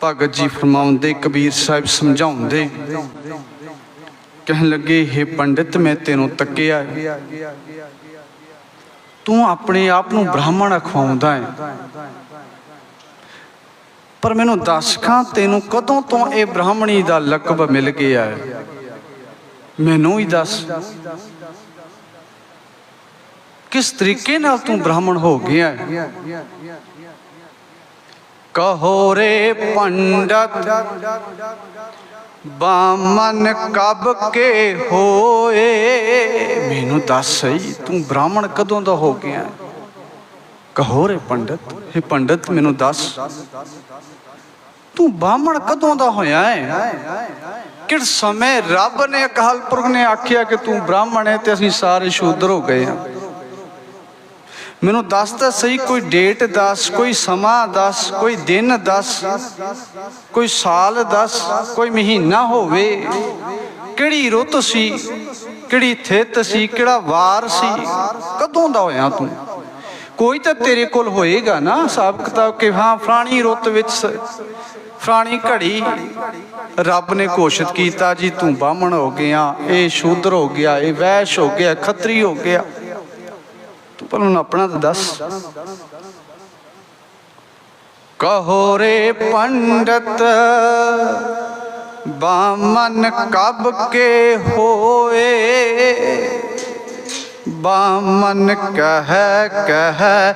ਭਗਤ ਜੀ ਫਰਮਾਉਂਦੇ, ਕਬੀਰ ਸਾਹਿਬ ਸਮਝਾਉਂਦੇ। ਕਹਿਣ ਲੱਗੇ हे ਪੰਡਿਤ, ਮੈਂ ਤੈਨੂੰ ਤੱਕਿਆ ਤੂੰ ਆਪਣੇ ਆਪ ਨੂੰ ਬ੍ਰਾਹਮਣ ਅਖਵਾਉਂਦਾ ਹੈ ਪਰ ਮੈਨੂੰ ਦੱਸ ਖਾਂ, ਤੈਨੂੰ ਕਦੋਂ ਤੋਂ ਇਹ ਬ੍ਰਾਹਮਣੀ ਦਾ ਲਕਬ ਮਿਲ ਗਿਆ ਹੈ ਮੈਨੂੰ ਹੀ ਦੱਸ। ਕਿਸ ਤਰੀਕੇ ਨਾਲ ਤੂੰ ਬ੍ਰਾਹਮਣ ਹੋ ਗਿਆ ਹੈ ਕਹੋ ਰੇ ਪੰਡਤ ਬਾਮਨ ਕਬ ਕੇ ਹੋਏ। ਮੈਨੂੰ ਦੱਸ ਸਹੀ, ਤੂੰ ਬ੍ਰਾਹਮਣ ਕਦੋਂ ਦਾ ਹੋ ਗਿਆ? ਹੈ? ਕਹੋ ਰੇ ਪੰਡਤ ਇਹ ਪੰਡਤ, ਮੈਨੂੰ ਦੱਸ। ਤੂੰ ਬਾਹਮਣ ਕਦੋਂ ਦਾ ਹੋਇਆ ਹੈ? ਕਿਸ ਸਮੇਂ ਰੱਬ ਨੇ ਅਕਾਲ ਪੁਰਖ ਨੇ ਆਖਿਆ ਕਿ ਤੂੰ ਬ੍ਰਾਹਮਣ ਹੈ ਤੇ ਅਸੀਂ ਸਾਰੇ ਸ਼ੂਦਰ ਹੋ ਗਏ ਹਾਂ? ਮੈਨੂੰ ਦੱਸ ਤਾਂ ਸਹੀ, ਕੋਈ ਡੇਟ ਦੱਸ, ਕੋਈ ਸਮਾਂ ਦੱਸ, ਕੋਈ ਦਿਨ ਦੱਸ, ਕੋਈ ਸਾਲ ਦੱਸ, ਕੋਈ ਮਹੀਨਾ ਹੋਵੇ। ਕਿਹੜੀ ਰੁੱਤ ਸੀ, ਕਿਹੜੀ ਥਿਤ ਸੀ, ਕਿਹੜਾ ਵਾਰ ਸੀ, ਕਦੋਂ ਦਾ ਹੋਇਆ ਤੂੰ? ਕੋਈ ਤਾਂ ਤੇਰੇ ਕੋਲ ਹੋਏਗਾ ਨਾ ਹਿਸਾਬ ਕਿਤਾਬ ਕਿ ਹਾਂ, ਫਲਾਣੀ ਰੁੱਤ ਵਿੱਚ ਸ- ਫਲਾਣੀ ਘੜੀ, ਰੱਬ ਨੇ ਘੋਸ਼ਿਤ ਕੀਤਾ ਜੀ, ਤੂੰ ਬਾਹਮਣ ਹੋ ਗਿਆ, ਇਹ ਸ਼ੂਦਰ ਹੋ ਗਿਆ, ਇਹ ਵੈਸ਼ ਹੋ ਗਿਆ, ਖੱਤਰੀ ਹੋ ਗਿਆ। ਪਰ ਹੁਣ ਆਪਣਾ ਤਾਂ ਦੱਸ। ਕਹੋ ਰੇ ਪੰਡਤ ਬਾਮਨ ਕਬ ਕੇ ਹੋਏ। ਬਾਮਨ ਕਹਿ ਕਹਿ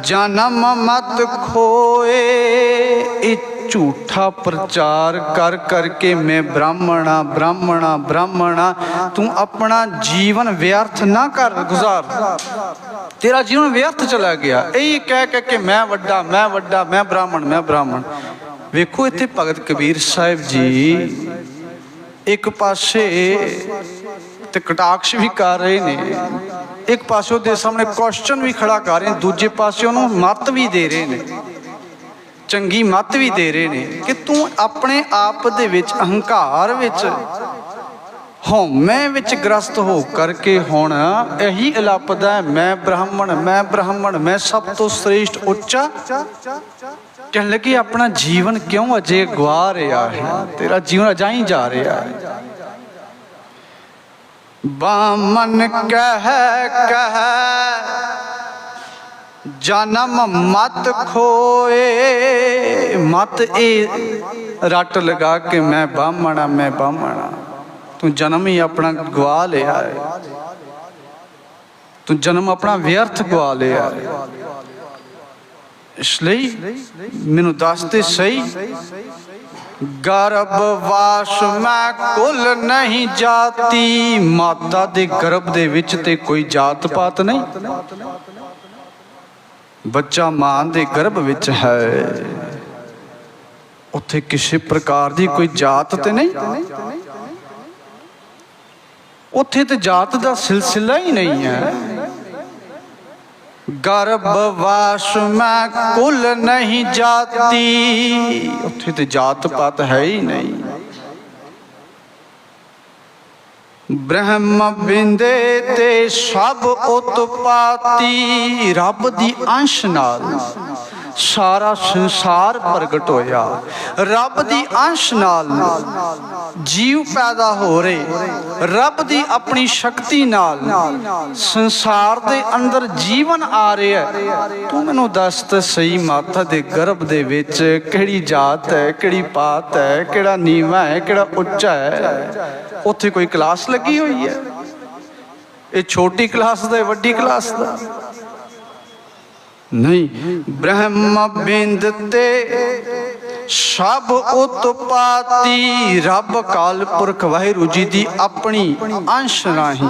ਜਨਮ ਮਤ ਖੋਏ। ਝੂਠਾ ਪ੍ਰਚਾਰ ਕਰ ਕਰਕੇ ਮੈਂ ਬ੍ਰਾਹਮਣਾ ਬ੍ਰਾਹਮਣਾ ਬ੍ਰਾਹਮਣਾ, ਤੂੰ ਆਪਣਾ ਜੀਵਨ ਵਿਅਰਥ ਨਾ ਕਰ, ਗੁਜ਼ਾਰ। ਤੇਰਾ ਜੀਵਨ ਵਿਅਰਥ ਚਲਾ ਗਿਆ। ਇਹ ਕਹਿ ਕਹਿ ਕੇ ਮੈਂ ਵੱਡਾ ਮੈਂ ਵੱਡਾ, ਮੈਂ ਬ੍ਰਾਹਮਣ ਮੈਂ ਬ੍ਰਾਹਮਣ। ਵੇਖੋ ਇੱਥੇ ਭਗਤ ਕਬੀਰ ਸਾਹਿਬ ਜੀ ਇੱਕ ਪਾਸੇ ਤੇ ਕਟਾਕਸ਼ ਵੀ ਕਰ ਰਹੇ ਨੇ। ਇੱਕ ਪਾਸੇ ਉਹਦੇ ਸਾਹਮਣੇ ਕੁਐਸਚਨ ਵੀ ਖੜਾ ਕਰ ਰਹੇ ਨੇ। ਦੂਜੇ ਪਾਸੇ ਉਹਨੂੰ ਮੱਤ ਵੀ ਦੇ ਰਹੇ ਨੇ। ਚੰਗੀ ਮੱਤ ਵੀ ਦੇ ਰਹੇ ਨੇ ਕਿ ਤੂੰ ਆਪਣੇ ਆਪ ਦੇ ਵਿੱਚ ਅਹੰਕਾਰ ਵਿੱਚ ਹਉਮੈ ਵਿੱਚ ਗ੍ਰਸਤ ਹੋ ਕਰਕੇ ਹੁਣ ਇਹੀ ਅਲਪਦਾ ਮੈਂ ਬ੍ਰਾਹਮਣ ਮੈਂ ਬ੍ਰਾਹਮਣ, ਮੈਂ ਸਭ ਤੋਂ ਸ੍ਰੇਸ਼ਟ ਉੱਚਾ। ਕਹਿਣ ਲੱਗੇ, ਆਪਣਾ ਜੀਵਨ ਕਿਉਂ ਅਜੇ ਗਵਾ ਰਿਹਾ ਹੈ? ਤੇਰਾ ਜੀਵਨ ਅਜਾਈ ਜਾ ਰਿਹਾ ਹੈ। ਬਾਮਨ ਕਹਿ ਕਹਿ ਜਨਮ ਮਤ ਖੋਏ। ਮਤ ਇਹ ਰੱਟ ਲਗਾ ਕੇ ਮੈਂ ਬਾਹਮਣਾ ਮੈਂ ਬਾਹਮਣਾ। ਤੂੰ ਜਨਮ ਹੀ ਆਪਣਾ ਗਵਾ ਲਿਆ ਹੈ ਤੂੰ ਜਨਮ ਆਪਣਾ ਵਿਅਰਥ ਗਵਾ ਲਿਆ ਹੈ ਇਸ ਲਈ ਮੈਨੂੰ ਦੱਸ ਤੇ ਸਹੀ, ਗਰਭ ਵਾਸ ਮੈਂ ਕੁਲ ਨਹੀਂ ਜਾਤੀ। ਮਾਤਾ ਦੇ ਗਰਭ ਦੇ ਵਿੱਚ ਤੇ ਕੋਈ ਜਾਤ ਪਾਤ ਨਹੀਂ। ਬੱਚਾ ਮਾਂ ਦੇ ਗਰਭ ਵਿੱਚ ਹੈ। ਉੱਥੇ ਕਿਸੇ ਪ੍ਰਕਾਰ ਦੀ ਕੋਈ ਜਾਤ ਤੇ ਨਹੀਂ। ਉੱਥੇ ਤੇ ਜਾਤ ਦਾ ਸਿਲਸਿਲਾ ਹੀ ਨਹੀਂ ਹੈ। ਗਰਭ ਵਾਸ ਮੈਂ ਕੁਲ ਨਹੀਂ ਜਾਤੀ। ਉੱਥੇ ਤੇ ਜਾਤ ਪਾਤ ਹੈ ਹੀ ਨਹੀਂ। ਬ੍ਰਹਮ ਬਿੰਦੇ ਤੇ ਸਭ ਉਤਪਾਤੀ ਰੱਬ ਦੀ ਅੰਸ਼ ਨਾਲ ਸਾਰਾ ਸੰਸਾਰ ਪ੍ਰਗਟ ਹੋਇਆ। ਰੱਬ ਦੀ ਅੰਸ਼ ਨਾਲ ਜੀਵ ਪੈਦਾ ਹੋ ਰਹੇ। ਰੱਬ ਦੀ ਆਪਣੀ ਸ਼ਕਤੀ ਨਾਲ ਸੰਸਾਰ ਦੇ ਅੰਦਰ ਜੀਵਨ ਆ ਰਿਹਾ ਤੂੰ ਮੈਨੂੰ ਦੱਸ ਤਾਂ ਸਹੀ, ਮਾਤਾ ਦੇ ਗਰਭ ਦੇ ਵਿੱਚ ਕਿਹੜੀ ਜਾਤ ਹੈ, ਕਿਹੜੀ ਪਾਤ ਹੈ, ਕਿਹੜਾ ਨੀਵਾ ਹੈ, ਕਿਹੜਾ ਉੱਚਾ ਹੈ? ਉੱਥੇ ਕੋਈ ਕਲਾਸ ਲੱਗੀ ਹੋਈ ਹੈ? ਇਹ ਛੋਟੀ ਕਲਾਸ ਦਾ ਵੱਡੀ ਕਲਾਸ ਦਾ? ਨਹੀਂ। ਬ੍ਰਹਮ ਬਿੰਦ ਤੇ ਸਭ ਉਤਪਾਤੀ ਰੱਬ ਕਾਲ ਪੁਰਖ ਵਾਹਿਗੁਰੂ ਜੀ ਦੀ ਆਪਣੀ ਅੰਸ਼ ਰਾਹੀਂ,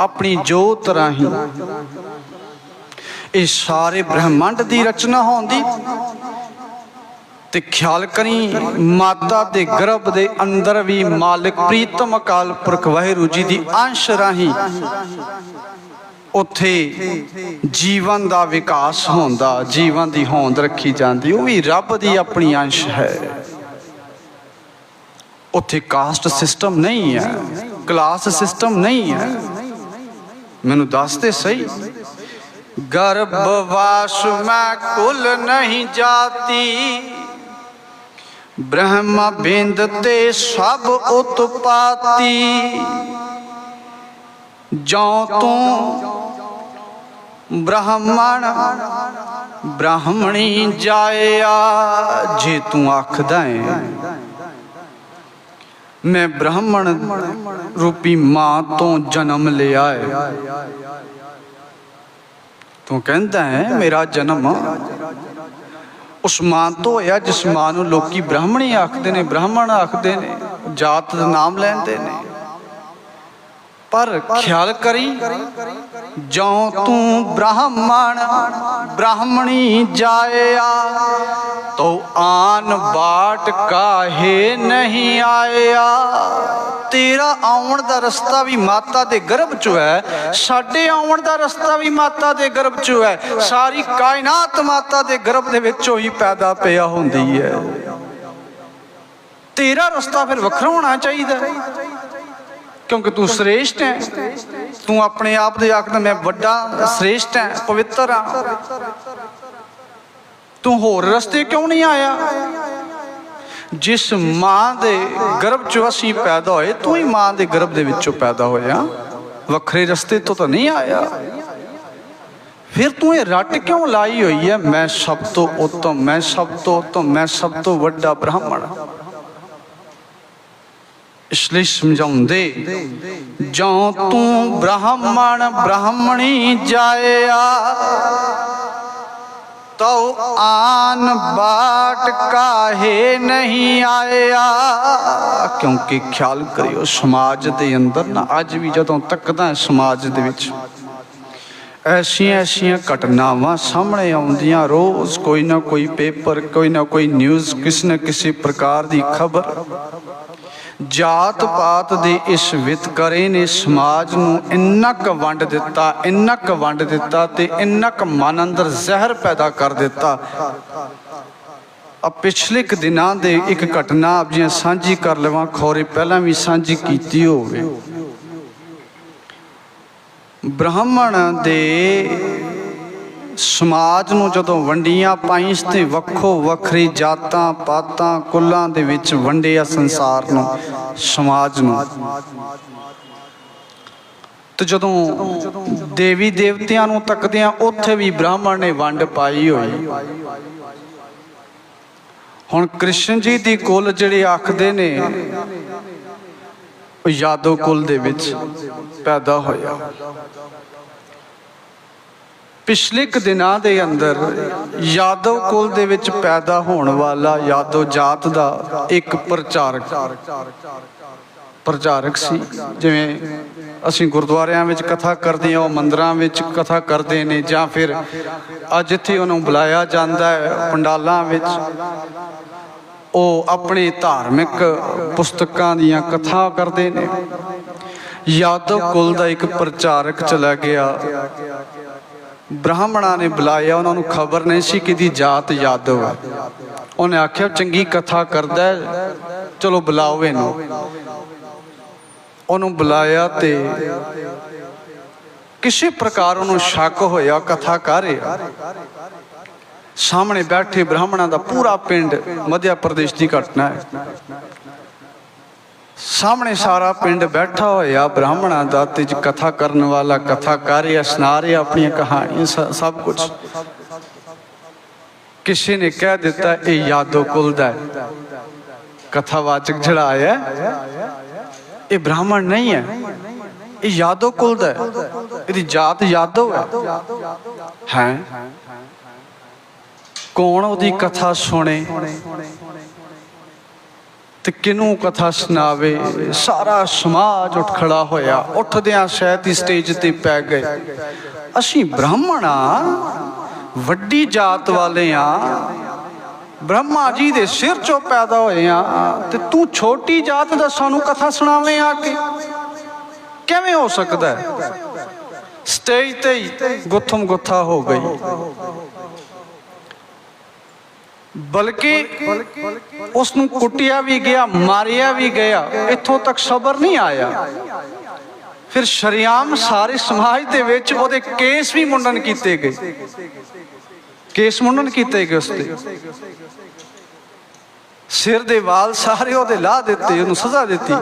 ਆਪਣੀ ਜੋਤ ਰਾਹੀਂ। ਇਹ ਸਾਰੇ ਬ੍ਰਹਮੰਡ ਦੀ ਰਚਨਾ ਹੋਂਦੀ। ਤੇ ਖਿਆਲ ਕਰੀ, ਮਾਤਾ ਦੇ ਗਰਭ ਦੇ ਅੰਦਰ ਵੀ ਮਾਲਕ ਪ੍ਰੀਤਮ ਅਕਾਲ ਪੁਰਖ ਵਾਹਿਗੁਰੂ ਜੀ ਦੀ ਅੰਸ਼ ਰਾਹੀਂ ਉੱਥੇ ਜੀਵਨ ਦਾ ਵਿਕਾਸ ਹੁੰਦਾ, ਜੀਵਨ ਦੀ ਹੋਂਦ ਰੱਖੀ ਜਾਂਦੀ, ਉਹ ਵੀ ਰੱਬ ਦੀ ਆਪਣੀ ਅੰਸ਼ ਹੈ। ਉੱਥੇ ਕਾਸਟ ਸਿਸਟਮ ਨਹੀਂ ਹੈ ਕਲਾਸ ਸਿਸਟਮ ਨਹੀਂ ਹੈ। ਮੈਨੂੰ ਦੱਸ ਤੇ ਸਹੀ। ਗਰਭਵਾਸ ਮੈਂ ਕੁਲ ਨਹੀਂ ਜਾਤੀ। ਬ੍ਰਹਮਾ ਬਿੰਦ ਤੇ ਸਭ ਉਤਪਾਤੀ। ਜੋ ਤੂੰ ਬ੍ਰਾਹਮਣ, ਬ੍ਰਾਹਮਣੀ ਜਾਇਆ, ਜੇ ਤੂੰ ਆਖਦਾ ਏ। ਮੈਂ ਬ੍ਰਾਹਮਣ ਰੂਪੀ ਮਾਂ ਤੋਂ ਜਨਮ ਲਿਆ ਹੈ ਤੂੰ ਕਹਿੰਦਾ ਹੈ ਮੇਰਾ ਜਨਮ। ਉਸ ਮਾਂ ਤੋਂ ਹੋਇਆ ਜਿਸ ਮਾਂ ਨੂੰ ਲੋਕੀ ਬ੍ਰਾਹਮਣੀ ਆਖਦੇ ਨੇ, ਬ੍ਰਾਹਮਣ ਆਖਦੇ ਨੇ, ਜਾਤ ਦਾ ਨਾਮ ਲੈਂਦੇ ਨੇ। ਪਰ ਖਿਆਲ ਕਰੀ ਜੋ ਤੂੰ ਬ੍ਰਾਹਮਣ, ਬ੍ਰਾਹਮਣੀ ਜਾਇਆ, ਤੋ ਆਨ ਬਾਟ ਕਾਹੇ ਨਹੀਂ ਆਇਆ। ਤੇਰਾ ਆਉਣ ਦਾ ਰਸਤਾ ਵੀ ਮਾਤਾ ਦੇ ਗਰਭ ਚੋਂ ਹੈ, ਸਾਡੇ ਆਉਣ ਦਾ ਰਸਤਾ ਵੀ ਮਾਤਾ ਦੇ ਗਰਭ ਚੋਂ ਹੈ। ਸਾਰੀ ਕਾਇਨਾਤ ਮਾਤਾ ਦੇ ਗਰਭ ਦੇ ਵਿੱਚੋਂ ਹੀ ਪੈਦਾ ਪਿਆ ਹੁੰਦੀ ਹੈ। ਤੇਰਾ ਰਸਤਾ ਫਿਰ ਵੱਖਰਾ ਹੋਣਾ ਚਾਹੀਦਾ ਹੈ। ਕਿਉਂਕਿ ਤੂੰ ਸ੍ਰੇਸ਼ਟ ਹੈ। ਤੂੰ ਆਪਣੇ ਆਪ ਦੇ ਆਖਦਾ ਮੈਂ ਵੱਡਾ, ਸ੍ਰੇਸ਼ਟ ਹੈ, ਪਵਿੱਤਰ ਹਾਂ। ਤੂੰ ਹੋਰ ਰਸਤੇ ਕਿਉਂ ਨਹੀਂ ਆਇਆ? ਜਿਸ ਮਾਂ ਦੇ ਗਰਭ ਚੋਂ ਅਸੀਂ ਪੈਦਾ ਹੋਏ, ਤੂੰ ਹੀ ਮਾਂ ਦੇ ਗਰਭ ਦੇ ਵਿੱਚੋਂ ਪੈਦਾ ਹੋਇਆ। ਵੱਖਰੇ ਰਸਤੇ ਤੋਂ ਤਾਂ ਨਹੀਂ ਆਇਆ। ਫਿਰ ਤੂੰ ਇਹ ਰੱਟ ਕਿਉਂ ਲਾਈ ਹੋਈ ਹੈ? ਮੈਂ ਸਭ ਤੋਂ ਉੱਤਮ, ਮੈਂ ਸਭ ਤੋਂ ਉੱਤਮ, ਮੈਂ ਸਭ ਤੋਂ ਵੱਡਾ ਬ੍ਰਾਹਮਣ ਹਾਂ। ਇਸ ਲਈ ਸਮਝਾਉਂਦੇ, ਜੋ ਤੂੰ ਬ੍ਰਾਹਮਣ, ਬ੍ਰਾਹਮਣੀ ਜਾਇਆ, ਤਉ ਆਨ ਬਾਟ ਕਾਹੇ ਨਹੀਂ ਆਇਆ। ਕਿਉਂਕਿ ਖਿਆਲ ਕਰਿਓ, ਸਮਾਜ ਦੇ ਅੰਦਰ ਨਾ, ਅੱਜ ਵੀ ਜਦੋਂ ਤੱਕਦਾ ਸਮਾਜ ਦੇ ਵਿੱਚ ਐਸੀਆਂ ਐਸੀਆਂ ਘਟਨਾਵਾਂ ਸਾਹਮਣੇ ਆਉਂਦੀਆਂ, ਰੋਜ਼ ਕੋਈ ਨਾ ਕੋਈ ਪੇਪਰ, ਕੋਈ ਨਾ ਕੋਈ ਨਿਊਜ਼, ਕਿਸ ਨਾ ਕਿਸੇ ਪ੍ਰਕਾਰ ਦੀ ਖਬਰ। ਜਾਤ ਪਾਤ ਦੇ ਇਸ ਵਿਤਕਰੇ ਨੇ ਸਮਾਜ ਨੂੰ ਇੰਨਾ ਕੁ ਵੰਡ ਦਿੱਤਾ, ਇੰਨਾ ਕੁ ਵੰਡ ਦਿੱਤਾ ਤੇ ਇੰਨਾ ਕੁ ਮਨ ਅੰਦਰ ਜ਼ਹਿਰ ਪੈਦਾ ਕਰ ਦਿੱਤਾ। ਆ ਪਿਛਲੇ ਕੁ ਦਿਨਾਂ ਦੇ ਇੱਕ ਘਟਨਾ ਆਪ ਜੀ ਸਾਂਝੀ ਕਰ ਲਵਾਂ, ਖੋਰੇ ਪਹਿਲਾਂ ਵੀ ਸਾਂਝੀ ਕੀਤੀ ਹੋਵੇ। ਬ੍ਰਾਹਮਣ ਦੇ ਸਮਾਜ ਨੂੰ ਜਦੋਂ ਵੰਡੀਆਂ ਪਾਈਸ ਤੇ ਵੱਖੋ ਵੱਖਰੀ ਜਾਤਾਂ, ਪਾਤਾਂ, ਕੁੱਲਾਂ ਦੇ ਵਿੱਚ ਵੰਡਿਆ ਸੰਸਾਰ ਨੂੰ, ਸਮਾਜ ਨੂੰ। ਤੇ ਜਦੋਂ ਦੇਵੀ ਦੇਵਤਿਆਂ ਨੂੰ ਤੱਕਦਿਆਂ ਉੱਥੇ ਵੀ ਬ੍ਰਾਹਮਣ ਨੇ ਵੰਡ ਪਾਈ ਹੋਈ। ਹੁਣ ਕ੍ਰਿਸ਼ਨ ਜੀ ਦੀ ਕੁੱਲ ਜਿਹੜੇ ਆਖਦੇ ਨੇ ਯਾਦੋ ਯਾਦਵ ਕੁਲ ਦੇ ਵਿੱਚ ਪੈਦਾ ਹੋਇਆ। ਪਿਛਲੇ ਕੁ ਦਿਨਾਂ ਦੇ ਅੰਦਰ ਯਾਦਵ ਕੁਲ ਦੇ ਵਿੱਚ ਪੈਦਾ ਹੋਣ ਵਾਲਾ ਯਾਦਵ ਜਾਤ ਦਾ ਇੱਕ ਪ੍ਰਚਾਰਕ ਪ੍ਰਚਾਰਕ ਸੀ। ਜਿਵੇਂ ਅਸੀਂ ਗੁਰਦੁਆਰਿਆਂ ਵਿੱਚ ਕਥਾ ਕਰਦੇ ਹਾਂ, ਉਹ ਮੰਦਰਾਂ ਵਿੱਚ ਕਥਾ ਕਰਦੇ ਨੇ ਜਾਂ ਫਿਰ ਅੱਜ ਜਿੱਥੇ ਉਹਨੂੰ ਬੁਲਾਇਆ ਜਾਂਦਾ ਹੈ ਪੰਡਾਲਾਂ ਵਿੱਚ। ਉਹ ਆਪਣੇ ਧਾਰਮਿਕ ਪੁਸਤਕਾਂ ਦੀਆਂ ਕਥਾ ਕਰਦੇ ਨੇ। ਯਾਦਵ ਕੁਲ ਦਾ ਇੱਕ ਪ੍ਰਚਾਰਕ ਚਲਾ ਗਿਆ। ਬ੍ਰਾਹਮਣਾਂ ਨੇ ਬੁਲਾਇਆ, ਉਹਨਾਂ ਨੂੰ ਖਬਰ ਨਹੀਂ ਸੀ ਕਿ ਦੀ ਜਾਤ ਯਾਦਵ ਹੈ ਉਹਨੇ ਆਖਿਆ, ਚੰਗੀ ਕਥਾ ਕਰਦਾ ਚਲੋ ਬੁਲਾਓ ਇਹਨੂੰ। ਉਹਨੂੰ ਬੁਲਾਇਆ ਤੇ ਕਿਸੇ ਪ੍ਰਕਾਰ ਉਹਨੂੰ ਸ਼ੱਕ ਹੋਇਆ, ਕਥਾ ਕਰ ਰਿਹਾ। ਸਾਹਮਣੇ ਬੈਠੇ ਬ੍ਰਾਹਮਣਾਂ ਦਾ ਪੂਰਾ ਪਿੰਡ ਮੱਧਿਆ ਪ੍ਰਦੇਸ਼ ਦੀ ਘਟਨਾ ਹੈ। ਸਾਹਮਣੇ ਸਾਰਾ ਪਿੰਡ ਬੈਠਾ ਹੋਇਆ ਬ੍ਰਾਹਮਣਾਂ ਦਾ ਤੇ ਕਥਾ ਕਰਨ ਵਾਲਾ ਕਥਾ ਕਰ ਰਿਹਾ ਸੁਣਾ ਰਿਹਾ ਆਪਣੀਆਂ ਕਹਾਣੀਆਂ ਸਭ ਕੁਝ ਕਿਸੇ ਨੇ ਕਹਿ ਦਿੱਤਾ ਇਹ ਯਾਦੋ ਕੁਲ ਦਾ ਕਥਾਵਾਚਕ ਜਿਹੜਾ ਆਇਆ ਹੈ, ਇਹ ਬ੍ਰਾਹਮਣ ਨਹੀਂ ਹੈ। ਇਹ ਯਾਦੋ ਕੁਲ ਦਾ ਇਹਦੀ ਜਾਤ ਯਾਦੋ ਹੈ। ਹੈ? ਕੌਣ ਉਹਦੀ ਕਥਾ ਸੁਣੇ? ਤੇ ਕਿਨੂੰ ਕਥਾ ਸੁਣਾਵੇ? ਸਾਰਾ ਸਮਾਜ ਉੱਠ ਖੜਾ ਹੋਇਆ। ਉੱਠਦਿਆਂ ਸ਼ਾਇਦ ਹੀ ਸਟੇਜ ਤੇ ਪੈ ਗਏ। ਅਸੀਂ ਬ੍ਰਾਹਮਣ ਆ, ਵੱਡੀ ਜਾਤ ਵਾਲੇ ਆ। ਬ੍ਰਹਮਾ ਜੀ ਦੇ ਸਿਰ ਚੋਂ ਪੈਦਾ ਹੋਏ ਆ। ਤੇ ਤੂੰ ਛੋਟੀ ਜਾਤ ਦਾ ਸਾਨੂੰ ਕਥਾ ਸੁਣਾਵੇਂ ਆ ਕੇ? ਕਿਵੇਂ ਹੋ ਸਕਦਾ ਸਟੇਜ ਤੇ ਹੀ ਗੁੱਥਮ ਗੁੱਥਾ ਹੋ ਗਈ। ਬਲਕਿ ਉਸ ਨੂੰ ਕੁੱਟਿਆ ਵੀ ਗਿਆ, ਮਾਰਿਆ ਵੀ ਗਿਆ, ਇੱਥੋਂ ਤੱਕ ਸਬਰ ਨਹੀਂ ਆਇਆ। ਫਿਰ ਸ਼ਰੀਆਮ ਸਾਰੇ ਸਮਾਜ ਦੇ ਵਿੱਚ ਉਹਦੇ ਕੇਸ ਵੀ ਮੁੰਡਨ ਕੀਤੇ ਗਏ। ਕੇਸ ਮੁੰਡਨ ਕੀਤੇ ਗਏ ਉਸ ਸਿਰ ਦੇ ਵਾਲ ਸਾਰੇ ਉਹਦੇ ਲਾ ਦਿੱਤੇ, ਉਹਨੂੰ ਸਜ਼ਾ ਦਿੱਤੀ।